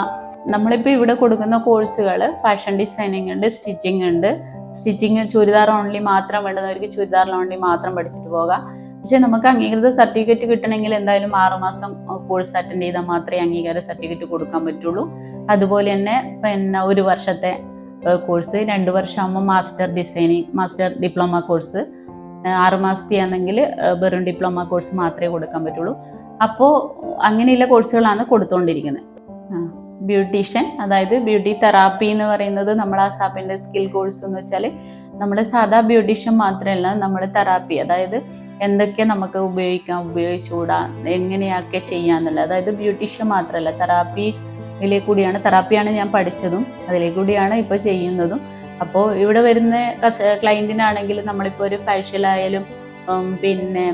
നമ്മളിപ്പോൾ ഇവിടെ കൊടുക്കുന്ന കോഴ്സുകൾ ഫാഷൻ ഡിസൈനിങ് ഉണ്ട് സ്റ്റിച്ചിങ് ഉണ്ട്. സ്റ്റിച്ചിങ് ചുരിദാർ ഓൺലി മാത്രം വേണ്ടുന്നവർക്ക് ചുരിദാർ ഓൺലി മാത്രം പഠിച്ചിട്ട് പോകാം. പക്ഷേ നമുക്ക് അംഗീകൃത സർട്ടിഫിക്കറ്റ് കിട്ടണമെങ്കിൽ എന്തായാലും ആറുമാസം കോഴ്സ് അറ്റൻഡ് ചെയ്താൽ മാത്രമേ അംഗീകാര സർട്ടിഫിക്കറ്റ് കൊടുക്കാൻ പറ്റുള്ളൂ. അതുപോലെ തന്നെ പിന്നെ ഒരു വർഷത്തെ കോഴ്സ് രണ്ട് വർഷമാകുമ്പോൾ master designing master diploma course ആറ് മാസത്തെ ആണെങ്കിൽ വെറും ഡിപ്ലോമ കോഴ്സ് മാത്രമേ കൊടുക്കാൻ പറ്റുള്ളൂ. അപ്പോൾ അങ്ങനെയുള്ള കോഴ്സുകളാണ് കൊടുത്തുകൊണ്ടിരിക്കുന്നത്. ബ്യൂട്ടീഷ്യൻ അതായത് ബ്യൂട്ടി തെറാപ്പി എന്ന് പറയുന്നത് നമ്മൾ ആ സാപ്പിന്റെ സ്കിൽ കോഴ്സ് എന്ന് വെച്ചാൽ നമ്മൾ സാധാ ബ്യൂട്ടീഷ്യൻ മാത്രമല്ല നമ്മൾ തെറാപ്പി അതായത് എന്തൊക്കെ നമുക്ക് ഉപയോഗിക്കാം ഉപയോഗിച്ചുകൂടാ എങ്ങനെയൊക്കെ ചെയ്യാന്നുള്ളത്. അതായത് ബ്യൂട്ടീഷ്യൻ മാത്രമല്ല തെറാപ്പി തെറാപ്പിയിലെ കൂടിയാണ് തെറാപ്പിയാണ് ഞാൻ പഠിച്ചതും അതിലെ കൂടിയാണ് ഇപ്പോൾ ചെയ്യുന്നതും. അപ്പോൾ ഇവിടെ വരുന്ന ക്ലയന്റിനാണെങ്കിൽ നമ്മളിപ്പോൾ ഒരു ഫാഷ്യൽ ആയാലും പിന്നെ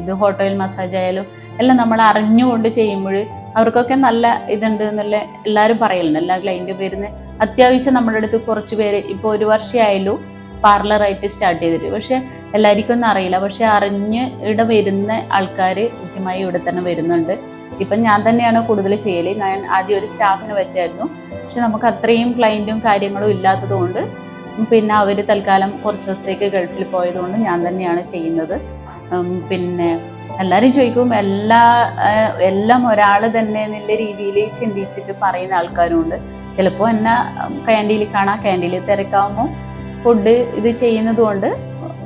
ഇത് ഹോട്ടൽ മസാജ് ആയാലും എല്ലാം നമ്മൾ അറിഞ്ഞുകൊണ്ട് ചെയ്യുമ്പോൾ അവർക്കൊക്കെ നല്ല ഇതുണ്ട് എന്നുള്ള എല്ലാവരും പറയലുണ്ട്. എല്ലാ ക്ലയന്റ് പേരിന് അത്യാവശ്യം നമ്മുടെ അടുത്ത് കുറച്ച് പേര് ഇപ്പോൾ ഒരു വർഷമായാലും പാർലറായിട്ട് സ്റ്റാർട്ട് ചെയ്തിട്ട്. പക്ഷെ എല്ലാവർക്കും ഒന്നും അറിയില്ല. പക്ഷെ അറിഞ്ഞ് ഇവിടെ വരുന്ന ആൾക്കാർ കൃത്യമായി ഇവിടെ തന്നെ വരുന്നുണ്ട്. ഇപ്പം ഞാൻ തന്നെയാണ് കൂടുതൽ ചെയ്യൽ ഞാൻ ആദ്യം ഒരു സ്റ്റാഫിനെ വെച്ചായിരുന്നു. പക്ഷെ നമുക്ക് അത്രയും ക്ലയന്റും കാര്യങ്ങളും ഇല്ലാത്തതുകൊണ്ട് പിന്നെ അവർ തൽക്കാലം കുറച്ച് ദിവസത്തേക്ക് ഗൾഫിൽ പോയതുകൊണ്ട് ഞാൻ തന്നെയാണ് ചെയ്യുന്നത്. പിന്നെ എല്ലാവരും ചോദിക്കും എല്ലാ എല്ലാം ഒരാൾ തന്നെ എന്നുള്ള രീതിയിൽ ചിന്തിച്ചിട്ട് പറയുന്ന ആൾക്കാരുണ്ട്. ചിലപ്പോൾ എന്നെ ക്യാന്റീനിൽ കാണാം ക്യാന്റീനിൽ തിരക്കാവുമ്പോൾ ഫുഡ് ഇത് ചെയ്യുന്നത് കൊണ്ട്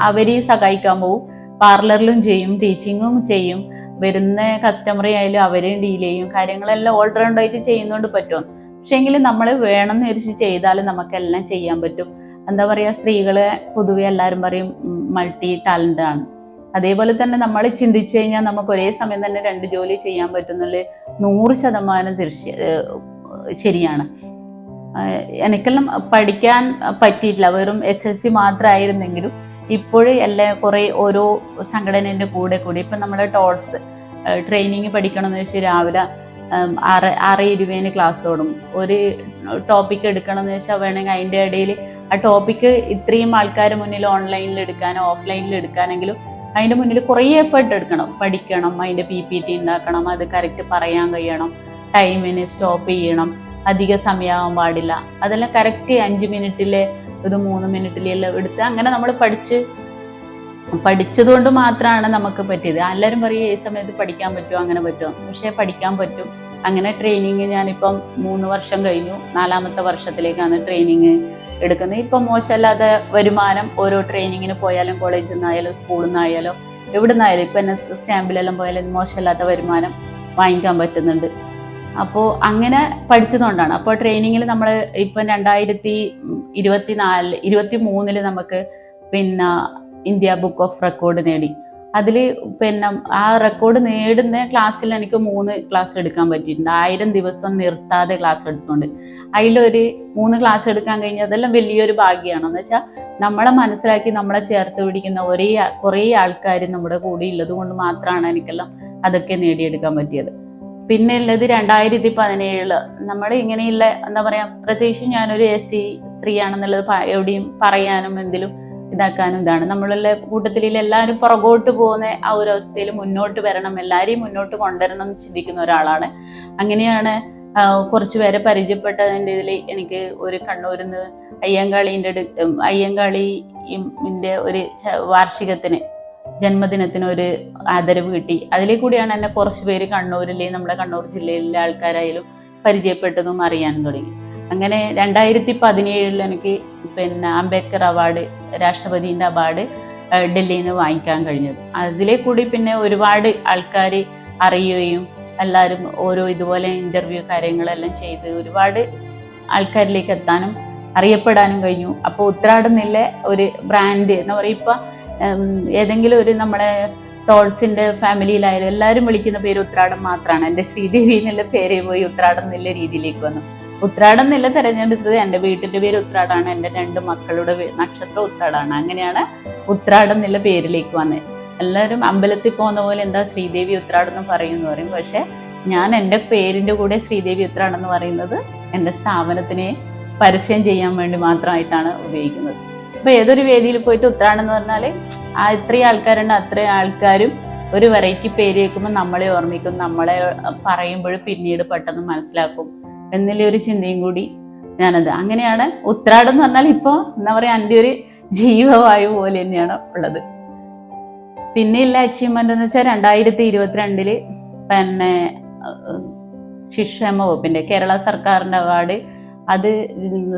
അവരെ സഹായിക്കാൻ പോവും. പാർലറിലും ചെയ്യും ടീച്ചിങ്ങും ചെയ്യും. വരുന്ന കസ്റ്റമറെ ആയാലും അവരെയും ഡീൽ ചെയ്യും. കാര്യങ്ങളെല്ലാം ഓൾറൗണ്ട് ആയിട്ട് ചെയ്യുന്നതുകൊണ്ട് പറ്റും. പക്ഷെ എങ്കിലും നമ്മൾ വേണമെന്ന് വിചാരിച്ച് ചെയ്താലും നമുക്കെല്ലാം ചെയ്യാൻ പറ്റും. എന്താ പറയുക സ്ത്രീകളെ പൊതുവെ എല്ലാവരും പറയും മൾട്ടി ടാലന്റ് ആണ്. അതേപോലെ തന്നെ നമ്മൾ ചിന്തിച്ചു കഴിഞ്ഞാൽ നമുക്ക് ഒരേ സമയം തന്നെ രണ്ട് ജോലി ചെയ്യാൻ പറ്റുന്നുള്ളിൽ നൂറ് ശതമാനം തീർച്ച ശരിയാണ്. എനിക്കെല്ലാം പഠിക്കാൻ പറ്റിയിട്ടില്ല. വെറും എസ് എസ് സി മാത്രമായിരുന്നെങ്കിലും ഇപ്പോഴും എല്ലാ കുറേ ഓരോ സംഘടനേന്റെ കൂടെ കൂടി. ഇപ്പം നമ്മൾ ടോൾസ് ട്രെയിനിങ് പഠിക്കണമെന്ന് വെച്ചാൽ രാവിലെ ആറ് ആറ് ഇരുപതിന് ക്ലാസ് തുടങ്ങും. ഒരു ടോപ്പിക്ക് എടുക്കണമെന്ന് വെച്ചാൽ വേണമെങ്കിൽ അതിന്റെ ഇടയിൽ ആ ടോപ്പിക്ക് ഇത്രയും ആൾക്കാർ മുന്നിൽ ഓൺലൈനിൽ എടുക്കാനോ ഓഫ്ലൈനിൽ എടുക്കാനെങ്കിലും അതിന്റെ മുന്നിൽ കുറേ എഫേർട്ട് എടുക്കണം. പഠിക്കണം അതിന്റെ പി പി ടി ഉണ്ടാക്കണം അത് കറക്റ്റ് പറയാൻ കഴിയണം ടൈമിന് സ്റ്റോപ്പ് ചെയ്യണം അധിക സമയമാവാൻ പാടില്ല. അതെല്ലാം കറക്റ്റ് അഞ്ച് മിനിറ്റിലെ ഇത് മൂന്ന് മിനിറ്റിലെല്ലാം എടുത്ത് അങ്ങനെ നമ്മൾ പഠിച്ച് പഠിച്ചതുകൊണ്ട് മാത്രമാണ് നമുക്ക് പറ്റിയത്. എല്ലാവരും പറയും ഈ സമയത്ത് പഠിക്കാൻ പറ്റുമോ അങ്ങനെ പറ്റുമോ പക്ഷേ പഠിക്കാൻ പറ്റും. അങ്ങനെ ട്രെയിനിങ് ഞാനിപ്പം മൂന്ന് വർഷം കഴിഞ്ഞു. നാലാമത്തെ വർഷത്തിലേക്കാണ് ട്രെയിനിങ് എടുക്കുന്നത്. ഇപ്പം മോശമല്ലാതെ വരുമാനം ഓരോ ട്രെയിനിങ്ങിന് പോയാലും കോളേജിൽ നിന്നായാലും സ്കൂളിൽ നിന്നായാലും എവിടെ നിന്നായാലും ഇപ്പം എൻ എസ് എസ് ക്യാമ്പിലെല്ലാം പോയാലും മോശമല്ലാത്ത വരുമാനം വാങ്ങിക്കാൻ പറ്റുന്നുണ്ട്. അപ്പോൾ അങ്ങനെ പഠിച്ചതുകൊണ്ടാണ്. അപ്പോൾ ട്രെയിനിങ്ങിൽ നമ്മൾ ഇപ്പം രണ്ടായിരത്തി ഇരുപത്തി നാല് ഇരുപത്തി മൂന്നിൽ നമുക്ക് പിന്നെ ഇന്ത്യ ബുക്ക് ഓഫ് റെക്കോർഡ് നേടി. അതിൽ പിന്നെ ആ റെക്കോർഡ് നേടുന്ന ക്ലാസ്സിൽ എനിക്ക് മൂന്ന് ക്ലാസ് എടുക്കാൻ പറ്റിയിട്ടുണ്ട്. ആയിരം ദിവസം നിർത്താതെ ക്ലാസ് എടുത്തുകൊണ്ട് അതിലൊരു മൂന്ന് ക്ലാസ് എടുക്കാൻ കഴിഞ്ഞാൽ അതെല്ലാം വലിയൊരു ഭാഗ്യമാണ് എന്ന് വെച്ചാൽ നമ്മളെ മനസ്സിലാക്കി നമ്മളെ ചേർത്ത് പിടിക്കുന്ന ഒരേ കുറേ ആൾക്കാർ നമ്മുടെ കൂടെ ഉള്ളത് കൊണ്ട് മാത്രമാണ് എനിക്കെല്ലാം അതൊക്കെ നേടിയെടുക്കാൻ പറ്റിയത്. പിന്നെ ഉള്ളത് രണ്ടായിരത്തി പതിനേഴിൽ നമ്മൾ ഇങ്ങനെയുള്ള എന്താ പറയാ പ്രത്യേകിച്ച് ഞാനൊരു എസ് സി സ്ത്രീയാണെന്നുള്ളത് എവിടെയും പറയാനും എന്തിലും ഇതാക്കാനും ഇതാണ്. നമ്മളുള്ള കൂട്ടത്തിലെ എല്ലാവരും പുറകോട്ട് പോകുന്ന ആ ഒരു അവസ്ഥയിൽ മുന്നോട്ട് വരണം എല്ലാവരെയും മുന്നോട്ട് കൊണ്ടുവരണം എന്ന് ചിന്തിക്കുന്ന ഒരാളാണ്. അങ്ങനെയാണ് കുറച്ച് പേരെ പരിചയപ്പെട്ടതിന്റെ ഇതിൽ എനിക്ക് ഒരു കണ്ണൂരിൽ നിന്ന് അയ്യങ്കാളീന്റെ അയ്യങ്കാളിന്റെ ഒരു വാർഷികത്തിന് ജന്മദിനത്തിന് ഒരു ആദരവ് കിട്ടി. അതിലെ കൂടിയാണ് എന്നെ കുറച്ച് പേര് കണ്ണൂരിലെ നമ്മുടെ കണ്ണൂർ ജില്ലയിലെ ആൾക്കാരായാലും പരിചയപ്പെട്ടതും അറിയാൻ തുടങ്ങി. അങ്ങനെ രണ്ടായിരത്തി പതിനേഴിൽ എനിക്ക് പിന്നെ അംബേദ്കർ അവാർഡ് രാഷ്ട്രപതിന്റെ അവാർഡ് ഡൽഹിയിൽ നിന്ന് വാങ്ങിക്കാൻ കഴിഞ്ഞത്. അതിലെ കൂടി പിന്നെ ഒരുപാട് ആൾക്കാർ അറിയുകയും എല്ലാവരും ഓരോ ഇതുപോലെ ഇന്റർവ്യൂ കാര്യങ്ങളെല്ലാം ചെയ്ത് ഒരുപാട് ആൾക്കാരിലേക്ക് എത്താനും അറിയപ്പെടാനും കഴിഞ്ഞു. അപ്പോൾ ഉത്രാടുന്നില്ല ഒരു ബ്രാൻഡ് എന്ന് പറയും. ഇപ്പം ഏതെങ്കിലും ഒരു നമ്മളെ ടോൾസിന്റെ ഫാമിലിയിലായാലും എല്ലാവരും വിളിക്കുന്ന പേര് ഉത്രാടം മാത്രമാണ് എന്റെ ശ്രീദേവി എന്നുള്ള പേര് പോയി ഉത്രാടം എന്നുള്ള രീതിയിലേക്ക് വന്നു. ഉത്രാടം എന്നില്ല തിരഞ്ഞെടുത്തത് എന്റെ വീട്ടിന്റെ പേര് ഉത്രാടാണ് എന്റെ രണ്ട് മക്കളുടെ നക്ഷത്രം ഉത്രാടാണ്. അങ്ങനെയാണ് ഉത്രാടം എന്നുള്ള പേരിലേക്ക് വന്നത്. എല്ലാവരും അമ്പലത്തിൽ പോകുന്ന പോലെ എന്താ ശ്രീദേവി ഉത്രാടം എന്ന് പറയുമെന്ന് പറയും. പക്ഷെ ഞാൻ എന്റെ പേരിന്റെ കൂടെ ശ്രീദേവി ഉത്രാടം എന്ന് പറയുന്നത് എന്റെ സ്ഥാപനത്തിനെ പരസ്യം ചെയ്യാൻ വേണ്ടി മാത്രമായിട്ടാണ് ഉപയോഗിക്കുന്നത്. അപ്പോൾ ഏതൊരു വേദിയിൽ പോയിട്ട് ഉത്രാടം എന്ന് പറഞ്ഞാൽ ആ ഇത്രയും ആൾക്കാരുണ്ട് അത്രയും ആൾക്കാരും ഒരു വെറൈറ്റി പേര് കേൾക്കുമ്പോൾ നമ്മളെ ഓർമ്മിക്കും നമ്മളെ പറയുമ്പോൾ പിന്നീട് പെട്ടെന്ന് മനസ്സിലാക്കും. എന്നുള്ള ഒരു ചിന്തയും കൂടി ഞാനത് അങ്ങനെയാണ്. ഉത്രാടം എന്ന് പറഞ്ഞാൽ ഇപ്പോൾ എന്താ പറയുക എന്റെ ഒരു ജീവവായു പോലെ തന്നെയാണ് ഉള്ളത്. പിന്നെയുള്ള അച്ചീവ്മെന്റ് എന്ന് വെച്ചാൽ രണ്ടായിരത്തി ഇരുപത്തിരണ്ടിൽ പിന്നെ ശിശുക്ഷേമ വകുപ്പിന്റെ കേരള സർക്കാരിന്റെ അവാർഡ് അത്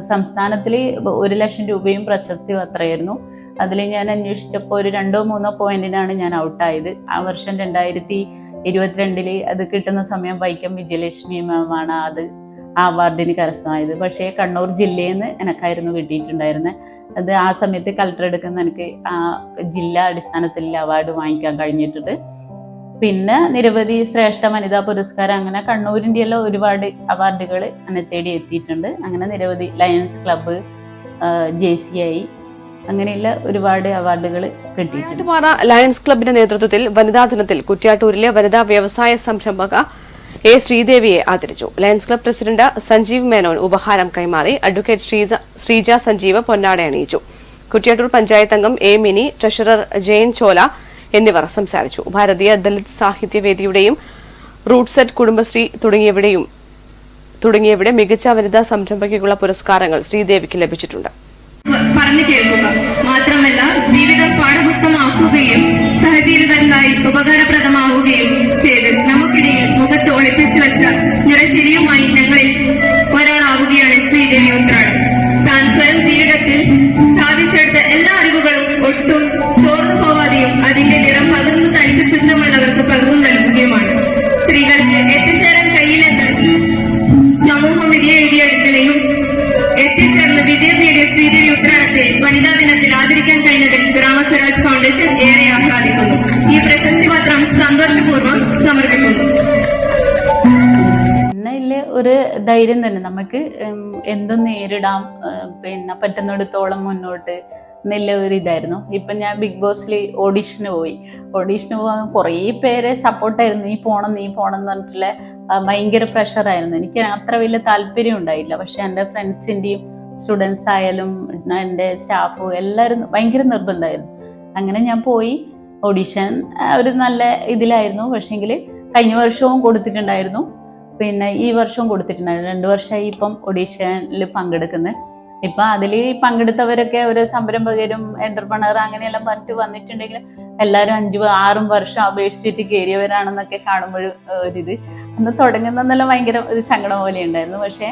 സംസ്ഥാനത്തിൽ ഒരു ലക്ഷം രൂപയും പ്രശസ്തി പത്രമായിരുന്നു അതിൽ ഞാൻ അന്വേഷിച്ചപ്പോൾ ഒരു രണ്ടോ മൂന്നോ പോയിന്റിനാണ് ഞാൻ ഔട്ടായത് ആ വർഷം രണ്ടായിരത്തി ഇരുപത്തിരണ്ടിൽ അത് കിട്ടുന്ന സമയം വൈക്കം വിജയലക്ഷ്മി മാമാണ് അത് ആ അവാർഡിന് കരസ്ഥമായത്. പക്ഷേ കണ്ണൂർ ജില്ലയിൽ നിന്ന് എനിക്കായിരുന്നു കിട്ടിയിട്ടുണ്ടായിരുന്നത് അത് ആ സമയത്ത് കളക്ടർ എടുക്കുന്ന എനിക്ക് ആ ജില്ലാ അടിസ്ഥാനത്തിൽ അവാർഡ് വാങ്ങിക്കാൻ കഴിഞ്ഞിട്ടുണ്ട്. പിന്നെ നിരവധി ശ്രേഷ്ഠ വനിതാ പുരസ്കാരം അങ്ങനെ കണ്ണൂരിന്റെ എല്ലാം ഒരുപാട് അവാർഡുകൾ എന്നെ തേടി എത്തിയിട്ടുണ്ട്. അങ്ങനെ നിരവധി lions club J C I അങ്ങനെയുള്ള ഒരുപാട് അവാർഡുകൾ കിട്ടിയിട്ടുണ്ട്. ലയൺസ് ക്ലബിന്റെ നേതൃത്വത്തിൽ വനിതാ ദിനത്തിൽ കുറ്റ്യാട്ടൂരിലെ വനിതാ വ്യവസായ സംരംഭക എ ശ്രീദേവിയെ ആദരിച്ചു. Lions club president Sanjeev Menon ഉപഹാരം കൈമാറി അഡ്വക്കേറ്റ് ശ്രീജ ശ്രീജ സഞ്ജീവ് പൊന്നാട അണിയിച്ചു. കുറ്റ്യാട്ടൂർ പഞ്ചായത്ത് അംഗം എ മിനി ട്രഷറർ ജയൻ ചോല എന്നിവർ സംസാരിച്ചു. ഭാരതീയ ദളിത് സാഹിത്യവേദിയുടെയും റൂട്ട്സെറ്റ് കുടുംബശ്രീ തുടങ്ങിയവിടെയും തുടങ്ങിയവിടെ മികച്ച വനിതാ സംരംഭകയ്ക്കുള്ള പുരസ്കാരങ്ങൾ ശ്രീദേവിക്ക് ലഭിച്ചിട്ടുണ്ട്. പറഞ്ഞു കേൾക്കുക. മാത്രമല്ല ജീവിതം ധൈര്യം തന്നെ. നമുക്ക് എന്തും നേരിടാം പിന്നെ പറ്റുന്നിടത്തോളം മുന്നോട്ട് എന്നുള്ള ഒരു ഇതായിരുന്നു ഇപ്പം ഞാൻ ബിഗ് ബോസിൽ ഓഡീഷന് പോയി. ഓഡീഷന് പോകാൻ കുറേ പേരെ സപ്പോർട്ടായിരുന്നു നീ പോണം നീ പോണം എന്ന് പറഞ്ഞിട്ടുള്ള ഭയങ്കര പ്രഷറായിരുന്നു എനിക്ക് അത്ര വലിയ താല്പര്യം ഉണ്ടായില്ല. പക്ഷെ എന്റെ ഫ്രണ്ട്സിന്റെയും സ്റ്റുഡൻസ് ആയാലും എന്റെ സ്റ്റാഫ് എല്ലാവരും ഭയങ്കര നിർബന്ധമായിരുന്നു. അങ്ങനെ ഞാൻ പോയി. ഓഡീഷൻ ഒരു നല്ല ഇതിലായിരുന്നു. പക്ഷേങ്കിൽ കഴിഞ്ഞ വർഷവും കൊടുത്തിട്ടുണ്ടായിരുന്നു. പിന്നെ ഈ വർഷവും കൊടുത്തിട്ടുണ്ടായിരുന്നു രണ്ട് വർഷമായി ഇപ്പം ഒഡീഷനിൽ പങ്കെടുക്കുന്നത് ഇപ്പം അതിൽ പങ്കെടുത്തവരൊക്കെ ഒരു സംരംഭകരും എന്റർപ്രണർ അങ്ങനെയെല്ലാം പറഞ്ഞിട്ട് വന്നിട്ടുണ്ടെങ്കിൽ എല്ലാവരും അഞ്ചു ആറും വർഷം അപേക്ഷിച്ചിട്ട് കയറിയവരാണെന്നൊക്കെ കാണുമ്പോൾ ഒരിത് അന്ന് തുടങ്ങുന്നതെല്ലാം ഭയങ്കര ഒരു സങ്കടം പോലെ ഉണ്ടായിരുന്നു പക്ഷേ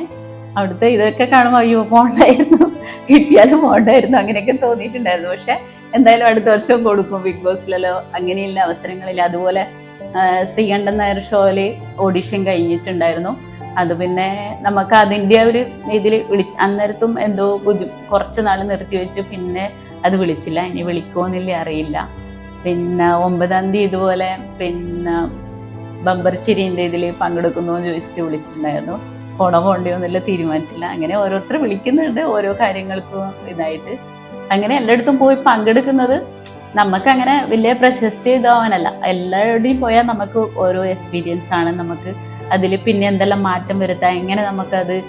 അവിടുത്തെ ഇതൊക്കെ കാണുമ്പോൾ അയ്യോ പോണ്ടായിരുന്നു കിട്ടിയാലും പോണ്ടായിരുന്നു അങ്ങനെയൊക്കെ തോന്നിയിട്ടുണ്ടായിരുന്നു. പക്ഷെ എന്തായാലും അടുത്ത വർഷം കൊടുക്കും. ബിഗ് ബോസിലല്ലോ അങ്ങനെയുള്ള അവസരങ്ങളിൽ അതുപോലെ ശ്രീകണ്ഠൻ നായർ ഷോയിൽ ഓഡിഷൻ കഴിഞ്ഞിട്ടുണ്ടായിരുന്നു. അത് പിന്നെ നമുക്ക് അതിന്റെ ഒരു ഇതിൽ വിളി അന്നേരത്തും എന്തോ ബുദ്ധി കുറച്ച് നാൾ നിർത്തി വെച്ച്. പിന്നെ അത് വിളിച്ചില്ല. ഇനി വിളിക്കുമോന്നില്ല അറിയില്ല. പിന്നെ ഒമ്പതാം തീയതി ഇതുപോലെ പിന്നെ ബമ്പർ ചിരിന്റെ ഇതിൽ പങ്കെടുക്കുന്നു എന്ന് ചോദിച്ചിട്ട് വിളിച്ചിട്ടുണ്ടായിരുന്നു. പോണോ എന്നില്ല തീരുമാനിച്ചില്ല. അങ്ങനെ ഓരോരുത്തർ വിളിക്കുന്നുണ്ട്. ഓരോ കാര്യങ്ങൾക്കും ഇതായിട്ട്. അങ്ങനെ എല്ലായിടത്തും പോയി പങ്കെടുക്കുന്നത് നമുക്ക് അങ്ങനെ വലിയ പ്രശസ്തി ഇതാവാനല്ല. എല്ലാവരുടെയും പോയാൽ നമുക്ക് ഓരോ എക്സ്പീരിയൻസ് ആണ്. നമുക്ക് അതിൽ പിന്നെ എന്തെല്ലാം മാറ്റം വരുത്താം എങ്ങനെ നമുക്കത്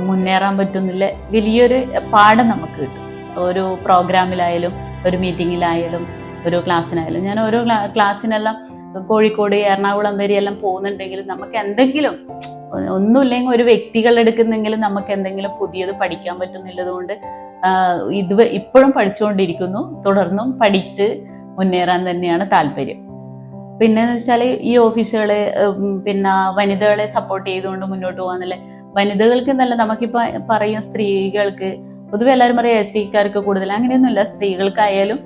മുന്നേറാൻ പറ്റുന്നില്ല? വലിയൊരു പാഠം നമുക്ക് കിട്ടും. ഓരോ പ്രോഗ്രാമിലായാലും ഒരു മീറ്റിങ്ങിലായാലും ഒരു ക്ലാസ്സിനായാലും. ഞാൻ ഓരോ ക്ലാ- ക്ലാസ്സിനെല്ലാം കോഴിക്കോട് എറണാകുളം വരെ എല്ലാം പോകുന്നുണ്ടെങ്കിൽ നമുക്ക് എന്തെങ്കിലും ഒന്നുമില്ലെങ്കിൽ ഒരു വ്യക്തികൾ എടുക്കുന്നെങ്കിലും നമുക്ക് എന്തെങ്കിലും പുതിയത് പഠിക്കാൻ പറ്റുന്നില്ലത് കൊണ്ട് ഇത് ഇപ്പോഴും പഠിച്ചുകൊണ്ടിരിക്കുന്നു. തുടർന്നും പഠിച്ച് മുന്നേറാൻ തന്നെയാണ് താല്പര്യം. പിന്നെ എന്ന് വെച്ചാൽ ഈ ഓഫീസുകൾ പിന്നെ വനിതകളെ സപ്പോർട്ട് ചെയ്തുകൊണ്ട് മുന്നോട്ട് പോകാന്നല്ലേ. വനിതകൾക്ക് എന്നല്ല നമുക്കിപ്പോൾ പറയും സ്ത്രീകൾക്ക് പൊതുവെ എല്ലാവരും പറയും എസ് സിക്കാർക്ക് കൂടുതൽ. അങ്ങനെയൊന്നുമില്ല സ്ത്രീകൾക്കായാലും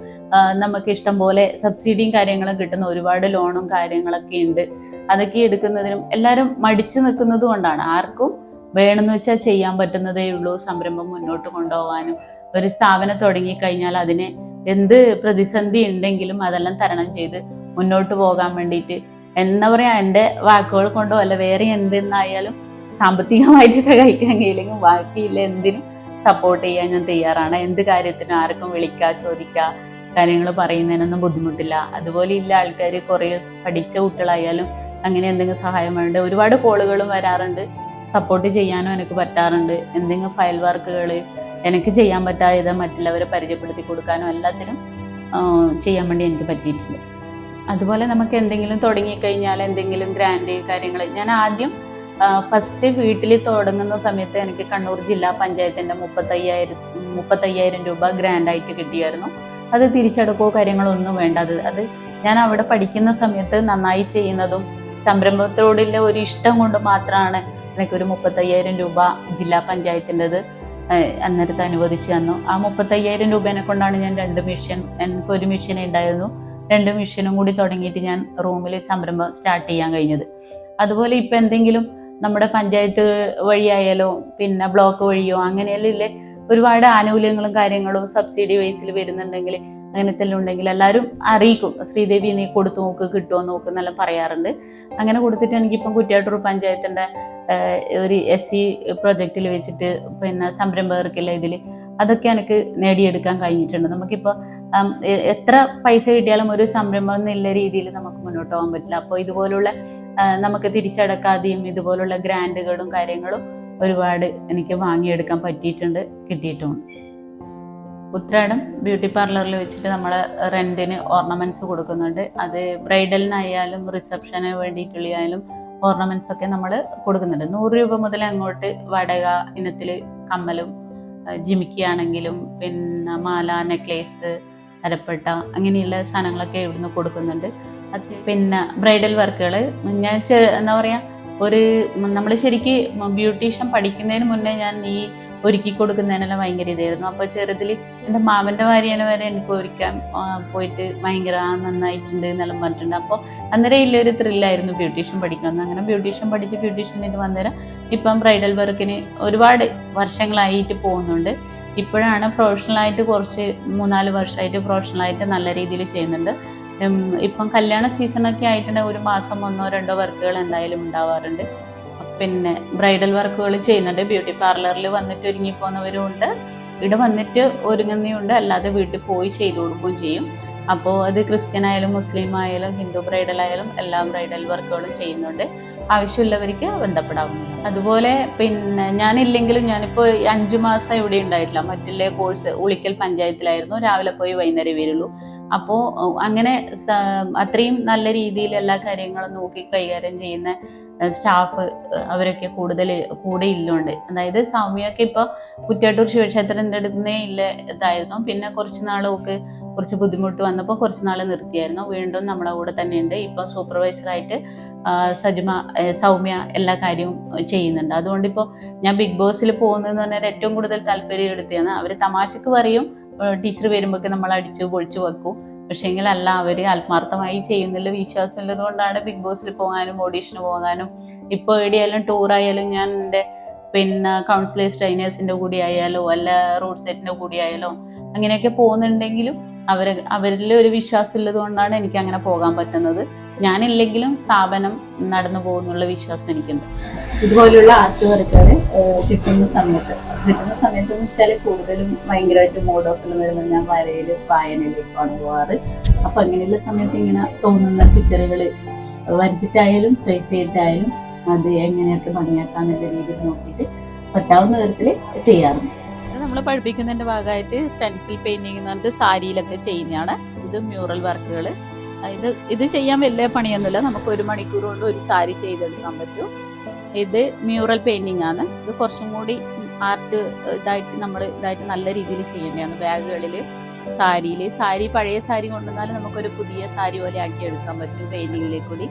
നമുക്ക് ഇഷ്ടം പോലെ സബ്സിഡിയും കാര്യങ്ങളും കിട്ടുന്ന ഒരുപാട് ലോണും കാര്യങ്ങളൊക്കെ ഉണ്ട്. അതൊക്കെ എടുക്കുന്നതിനും എല്ലാവരും മടിച്ചു നിൽക്കുന്നത് കൊണ്ടാണ് ആർക്കും വേണമെന്ന് വെച്ചാൽ ചെയ്യാൻ പറ്റുന്നതേ ഉള്ളൂ. സംരംഭം മുന്നോട്ട് കൊണ്ടുപോകാനും ഒരു സ്ഥാപനം തുടങ്ങിക്കഴിഞ്ഞാൽ അതിന് എന്ത് പ്രതിസന്ധി ഉണ്ടെങ്കിലും അതെല്ലാം തരണം ചെയ്ത് മുന്നോട്ട് പോകാൻ വേണ്ടിയിട്ട്. എന്താ പറയാ എന്റെ വാക്കുകൾ കൊണ്ടോ അല്ല വേറെ എന്തെന്നായാലും സാമ്പത്തികമായിട്ട് സഹായിക്കാൻ കഴിയില്ലെങ്കിൽ ബാക്കിയില്ല എന്തിനും സപ്പോർട്ട് ചെയ്യാൻ ഞാൻ തയ്യാറാണ്. എന്ത് കാര്യത്തിനും ആർക്കും വിളിക്കുക ചോദിക്കുക കാര്യങ്ങൾ പറയുന്നതിനൊന്നും ബുദ്ധിമുട്ടില്ല. അതുപോലെ ഇല്ല ആൾക്കാർ കുറേ പഠിച്ച കുട്ടികളായാലും അങ്ങനെ എന്തെങ്കിലും സഹായം വേണ്ട. ഒരുപാട് കോളുകളും വരാറുണ്ട്. സപ്പോർട്ട് ചെയ്യാനും എനിക്ക് പറ്റാറുണ്ട്. എന്തെങ്കിലും ഫയൽ വർക്കുകൾ എനിക്ക് ചെയ്യാൻ പറ്റാതെ മറ്റുള്ളവരെ പരിചയപ്പെടുത്തി കൊടുക്കാനും എല്ലാത്തിനും ചെയ്യാൻ വേണ്ടി എനിക്ക് പറ്റിയിട്ടുണ്ട്. അതുപോലെ നമുക്ക് എന്തെങ്കിലും തുടങ്ങിക്കഴിഞ്ഞാൽ എന്തെങ്കിലും ഗ്രാൻഡ് കാര്യങ്ങൾ ഞാൻ ആദ്യം ഫസ്റ്റ് വീട്ടിൽ തുടങ്ങുന്ന സമയത്ത് എനിക്ക് കണ്ണൂർ ജില്ലാ പഞ്ചായത്തിന്റെ മുപ്പത്തയ്യായിരം മുപ്പത്തയ്യായിരം രൂപ ഗ്രാൻഡായിട്ട് കിട്ടിയായിരുന്നു. അത് തിരിച്ചടക്കോ കാര്യങ്ങളൊന്നും വേണ്ട. അത് അത് ഞാൻ അവിടെ പഠിക്കുന്ന സമയത്ത് നന്നായി ചെയ്യുന്നതും സംരംഭത്തോടുള്ള ഒരു ഇഷ്ടം കൊണ്ട് മാത്രമാണ് എനിക്കൊരു മുപ്പത്തയ്യായിരം രൂപ ജില്ലാ പഞ്ചായത്തിന്റെത് അന്നേരത്ത് അനുവദിച്ചു തന്നു. ആ മുപ്പത്തയ്യായിരം രൂപേനെ കൊണ്ടാണ് ഞാൻ രണ്ട് മിഷൻ എനിക്ക് ഒരു മിഷൻ ഉണ്ടായിരുന്നു. രണ്ട് മിഷനും കൂടി തുടങ്ങിയിട്ട് ഞാൻ റൂമിൽ സംരംഭം സ്റ്റാർട്ട് ചെയ്യാൻ കഴിഞ്ഞത്. അതുപോലെ ഇപ്പം എന്തെങ്കിലും നമ്മുടെ പഞ്ചായത്ത് വഴിയായാലോ പിന്നെ ബ്ലോക്ക് വഴിയോ അങ്ങനെയല്ലേ ഒരുപാട് ആനുകൂല്യങ്ങളും കാര്യങ്ങളും സബ്സിഡി വൈസിൽ വരുന്നുണ്ടെങ്കിൽ അങ്ങനത്തെ എല്ലാം ഉണ്ടെങ്കിൽ എല്ലാവരും അറിയിക്കും. ശ്രീദേവി നീ കൊടുത്തു നോക്ക് കിട്ടുമോ നോക്ക് എന്നെല്ലാം പറയാറുണ്ട്. അങ്ങനെ കൊടുത്തിട്ട് എനിക്കിപ്പം കുറ്റിയാട്ടൂർ പഞ്ചായത്തിന്റെ ഒരു എസ് സി പ്രൊജക്റ്റിൽ വെച്ചിട്ട് പിന്നെ സംരംഭകർക്കില്ല ഇതിൽ അതൊക്കെ എനിക്ക് നേടിയെടുക്കാൻ കഴിഞ്ഞിട്ടുണ്ട്. നമുക്കിപ്പോൾ എത്ര പൈസ കിട്ടിയാലും ഒരു സംരംഭം എന്നുള്ള രീതിയിൽ നമുക്ക് മുന്നോട്ട് പോകാൻ പറ്റില്ല. അപ്പോൾ ഇതുപോലുള്ള നമുക്ക് തിരിച്ചടക്കാതെയും ഇതുപോലുള്ള ഗ്രാൻഡുകളും കാര്യങ്ങളും ഒരുപാട് എനിക്ക് വാങ്ങിയെടുക്കാൻ പറ്റിയിട്ടുണ്ട് കിട്ടിയിട്ടുമുണ്ട് ഉത്രാടം ബ്യൂട്ടി പാർലറിൽ വെച്ചിട്ട് നമ്മൾ റെന്റിന് ഓർണമെന്റ്സ് കൊടുക്കുന്നുണ്ട്. അത് ബ്രൈഡലിനായാലും റിസപ്ഷന് വേണ്ടിയിട്ടുള്ളയായാലും ഓർണമെന്റ്സ് ഒക്കെ നമ്മൾ കൊടുക്കുന്നുണ്ട്. നൂറ് രൂപ മുതൽ അങ്ങോട്ട് വടക ഇനത്തിൽ കമ്മലും ജിമിക്കിയാണെങ്കിലും ജിമിക്കി പിന്നെ മാല നെക്ലേസ് അരപ്പട്ട അങ്ങനെയുള്ള സാധനങ്ങളൊക്കെ ഇവിടുന്ന് കൊടുക്കുന്നുണ്ട്. പിന്നെ ബ്രൈഡൽ വർക്കുകൾ ഞാൻ എന്താ പറയുക ഒരു നമ്മൾ ശരിക്കും ബ്യൂട്ടീഷ്യൻ പഠിക്കുന്നതിന് മുന്നേ ഞാൻ ഈ ഒരുക്കി കൊടുക്കുന്നതിനെല്ലാം ഭയങ്കര ഇതായിരുന്നു. അപ്പോൾ ചെറുതിൽ എന്റെ മാമന്റെ ഭാര്യനെ വരെ എനിക്ക് ഒരുക്കാൻ പോയിട്ട് ഭയങ്കര നന്നായിട്ടുണ്ട് എന്നെല്ലാം പറഞ്ഞിട്ടുണ്ട്. അപ്പോൾ അന്നേരം ഇല്ലൊരു ത്രില്ലായിരുന്നു ബ്യൂട്ടീഷ്യൻ പഠിക്കണമെന്ന് അങ്ങനെ ബ്യൂട്ടീഷ്യൻ പഠിച്ച് ബ്യൂട്ടീഷ്യൻ ഇത് വന്നേരം ഇപ്പം ബ്രൈഡൽ വർക്കിന് ഒരുപാട് വർഷങ്ങളായിട്ട് പോകുന്നുണ്ട്. ഇപ്പോഴാണ് പ്രൊഫഷണലായിട്ട് കുറച്ച് മൂന്നാൽ വർഷമായിട്ട് പ്രൊഫഷണലായിട്ട് നല്ല രീതിയിൽ ചെയ്യുന്നുണ്ട്. ഇപ്പം കല്യാണ സീസണൊക്കെ ആയിട്ടുണ്ടെങ്കിൽ ഒരു മാസം ഒന്നോ രണ്ടോ വർക്കുകൾ എന്തായാലും ഉണ്ടാവാറുണ്ട്. പിന്നെ ബ്രൈഡൽ വർക്കുകൾ ചെയ്യുന്നുണ്ട്. ബ്യൂട്ടി പാർലറിൽ വന്നിട്ട് ഒരുങ്ങി പോകുന്നവരും ഉണ്ട് ഇവിടെ വന്നിട്ട് ഒരുങ്ങുന്നതുണ്ട് അല്ലാതെ വീട്ടിൽ പോയി ചെയ്തു കൊടുക്കുകയും ചെയ്യും. അപ്പോൾ അത് ക്രിസ്ത്യൻ ആയാലും മുസ്ലിം ആയാലും ഹിന്ദു ബ്രൈഡൽ ആയാലും എല്ലാ ബ്രൈഡൽ വർക്കുകളും ചെയ്യുന്നുണ്ട്. ആവശ്യമുള്ളവർക്ക് ബന്ധപ്പെടാവുന്നതാണ്. അതുപോലെ പിന്നെ ഞാനില്ലെങ്കിലും ഞാനിപ്പോൾ അഞ്ചു മാസം ഇവിടെ ഉണ്ടായിട്ടില്ല. മറ്റുള്ള കോഴ്സ് ഉളിക്കൽ പഞ്ചായത്തിലായിരുന്നു. രാവിലെ പോയി വൈകുന്നേരം വരുള്ളൂ. അപ്പോൾ അങ്ങനെ അത്രയും നല്ല രീതിയിൽ എല്ലാ കാര്യങ്ങളും നോക്കി കൈകാര്യം ചെയ്യുന്ന സ്റ്റാഫ് അവരൊക്കെ കൂടുതൽ കൂടെ ഇല്ലുണ്ട്. അതായത് സൗമ്യൊക്കെ ഇപ്പോൾ കുറ്റ്യാട്ടൂർ ശിവക്ഷേത്രം അടുത്തുനിന്നേ ഇല്ല ഇതായിരുന്നു. പിന്നെ കുറച്ച് നാളൊക്കെ കുറച്ച് ബുദ്ധിമുട്ട് വന്നപ്പോൾ കുറച്ച് നാൾ നിർത്തിയായിരുന്നു. വീണ്ടും നമ്മുടെ കൂടെ തന്നെയുണ്ട്. ഇപ്പം സൂപ്പർവൈസറായിട്ട് സജിമ സൗമ്യ എല്ലാ കാര്യവും ചെയ്യുന്നുണ്ട്. അതുകൊണ്ട് ഇപ്പോൾ ഞാൻ ബിഗ് ബോസിൽ പോകുന്നതെന്ന് പറഞ്ഞാൽ ഏറ്റവും കൂടുതൽ താല്പര്യം എടുത്തതാണ്. അവർ തമാശക്ക് പറയും ടീച്ചർ വരുമ്പോഴൊക്കെ നമ്മൾ അടിച്ച് പൊളിച്ചു വെക്കും. പക്ഷേങ്കിൽ അല്ല അവർ ആത്മാർത്ഥമായി ചെയ്യുന്നില്ല വിശ്വാസം ഉള്ളത് കൊണ്ടാണ് ബിഗ് ബോസിൽ പോകാനും ഓഡീഷന് പോകാനും. ഇപ്പോൾ എവിടെയായാലും ടൂറായാലും ഞാൻ എന്റെ പിന്നെ കൗൺസിലേഴ്സ് ട്രെയിനേഴ്സിന്റെ കൂടി ആയാലോ അല്ല റോഡ് സെറ്റിന്റെ കൂടി ആയാലോ അങ്ങനെയൊക്കെ പോകുന്നുണ്ടെങ്കിലും അവർ അവരിൽ ഒരു വിശ്വാസം ഉള്ളത് കൊണ്ടാണ് എനിക്ക് അങ്ങനെ പോകാൻ പറ്റുന്നത്. ഞാനില്ലെങ്കിലും സ്ഥാപനം നടന്നു പോകുന്നുള്ള വിശ്വാസം എനിക്കുണ്ട്. ഇതുപോലുള്ള ആർട്ട് വർക്കുകൾ കിട്ടുന്ന സമയത്ത്. കിട്ടുന്ന സമയത്ത് എന്ന് വെച്ചാൽ കൂടുതലും ഭയങ്കരമായിട്ട് മൂഡ് ഓഫിൽ വരുമ്പോൾ ഞാൻ വരയിൽ വായനയിലേക്കാണ് പോവാറ്. അപ്പൊ അങ്ങനെയുള്ള സമയത്ത് ഇങ്ങനെ തോന്നുന്ന പിക്ചറുകൾ വരച്ചിട്ടായാലും ട്രേസ് ചെയ്തിട്ടായാലും അത് എങ്ങനെയൊക്കെ ഭംഗിയാക്കാന്നുള്ള രീതിയിൽ നോക്കിയിട്ട് പറ്റാവുന്ന വിധത്തിൽ ചെയ്യാറുണ്ട്. നമ്മൾ പഠിപ്പിക്കുന്നതിന്റെ ഭാഗമായിട്ട് സ്റ്റെൻസിൽ പെയിന്റിംഗ് എന്ന് പറഞ്ഞിട്ട് സാരിയിലൊക്കെ ചെയ്യുന്നതാണ്. ഇത് മ്യൂറൽ വർക്കുകൾ ഇത് ഇത് ചെയ്യാൻ വലിയ പണിയൊന്നുമില്ല. നമുക്ക് ഒരു മണിക്കൂർ കൊണ്ട് ഒരു സാരി ചെയ്തെടുക്കാൻ പറ്റും. ഇത് മ്യൂറൽ പെയിന്റിംഗ് ആണ്. ഇത് കുറച്ചും കൂടി ആർട്ട് ഇതായിട്ട് നമ്മൾ ഇതായിട്ട് നല്ല രീതിയിൽ ചെയ്യേണ്ടതാണ്. ബാഗുകളിൽ സാരിയിൽ സാരി പഴയ സാരി കൊണ്ടുവന്നാൽ നമുക്കൊരു പുതിയ സാരി പോലെ ആക്കി എടുക്കാൻ പറ്റും പെയിന്റിങ്ങിലേക്ക് കൂടി.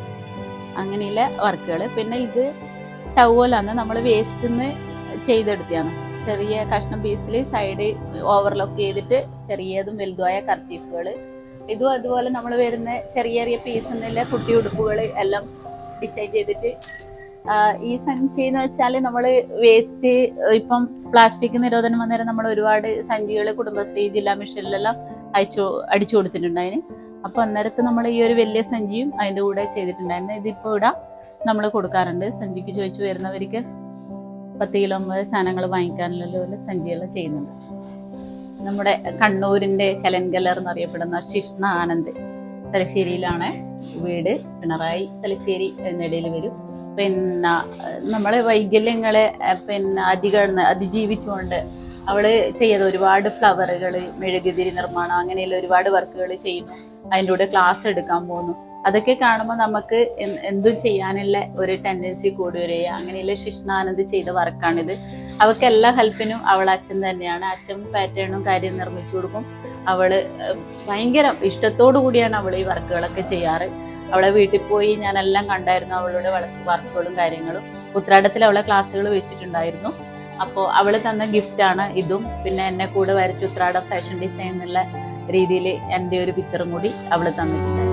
അങ്ങനെയുള്ള വർക്കുകൾ. പിന്നെ ഇത് ടവലാണ് നമ്മൾ വേസ്റ്റിൽ നിന്ന് ചെയ്തെടുത്തതാണ്. ചെറിയ കഷ്ണം പീസിൽ സൈഡ് ഓവർലോക്ക് ചെയ്തിട്ട് ചെറിയതും വലുതുമായ കർച്ചീഫുകൾ ഇതും അതുപോലെ നമ്മൾ വരുന്ന ചെറിയ ചെറിയ പീസിനുള്ള കുട്ടി ഉടുപ്പുകൾ എല്ലാം ഡിസൈൻ ചെയ്തിട്ട് ഈ സഞ്ചി എന്ന് വെച്ചാൽ നമ്മൾ വേസ്റ്റ് ഇപ്പം പ്ലാസ്റ്റിക് നിരോധനം വന്നേരം നമ്മൾ ഒരുപാട് സഞ്ചികൾ കുടുംബശ്രീ ജില്ലാ മിഷനിലെല്ലാം അയച്ചു അടിച്ചു കൊടുത്തിട്ടുണ്ടായിന് അപ്പൊ അന്നേരത്ത് നമ്മൾ ഈ ഒരു വലിയ സഞ്ചിയും അതിന്റെ കൂടെ ചെയ്തിട്ടുണ്ടായിരുന്നു. ഇതിപ്പോ ഇവിടെ നമ്മൾ കൊടുക്കാറുണ്ട്. സഞ്ചിക്ക് ചോദിച്ചു വരുന്നവർക്ക് പത്ത് കിലോ സാധനങ്ങൾ വാങ്ങിക്കാനുള്ള സഞ്ചിയെല്ലാം ചെയ്യുന്നുണ്ട്. നമ്മുടെ കണ്ണൂരിന്റെ കലൻകലർ എന്നറിയപ്പെടുന്ന ശിഷ്ണ ആനന്ദ് തലശ്ശേരിയിലാണ് വീട്. പിണറായി തലശ്ശേരി എന്നിടയിൽ വരും. പിന്നെ നമ്മളെ വൈകല്യങ്ങളെ പിന്നെ അധികടന്ന് അതിജീവിച്ചുകൊണ്ട് അവൾ ചെയ്ത ഒരുപാട് ഫ്ലവറുകൾ മെഴുകുതിരി നിർമ്മാണം അങ്ങനെയുള്ള ഒരുപാട് വർക്കുകൾ ചെയ്യുന്നു. അതിന്റെ കൂടെ ക്ലാസ് എടുക്കാൻ പോകുന്നു. അതൊക്കെ കാണുമ്പോൾ നമുക്ക് എന്തും ചെയ്യാനുള്ള ഒരു ടെൻഡൻസി കൂടി വരിക അങ്ങനെയുള്ള ശിഷ്ണാനന്ദ് ചെയ്ത വർക്കാണിത്. അവൾക്ക് എല്ലാ ഹെൽപ്പിനും അവൾ അച്ഛൻ തന്നെയാണ്. അച്ഛൻ പാറ്റേണും കാര്യം നിർമ്മിച്ചു കൊടുക്കും. അവൾ ഭയങ്കര ഇഷ്ടത്തോടു കൂടിയാണ് അവൾ ഈ വർക്കുകളൊക്കെ ചെയ്യാറ്. അവളെ വീട്ടിൽ പോയി ഞാനെല്ലാം കണ്ടായിരുന്നു അവളുടെ വർക്കുകളും കാര്യങ്ങളും. ഉത്രാടത്തിൽ അവളെ ക്ലാസ്സുകൾ വെച്ചിട്ടുണ്ടായിരുന്നു. അപ്പോൾ അവൾ തന്ന ഗിഫ്റ്റാണ് ഇതും. പിന്നെ എന്നെ കൂടെ വരച്ച് ഉത്രാട ഫാഷൻ ഡിസൈൻ എന്നുള്ള രീതിയിൽ എന്റെ ഒരു പിക്ചറും കൂടി അവൾ തന്നിട്ടുണ്ടായിരുന്നു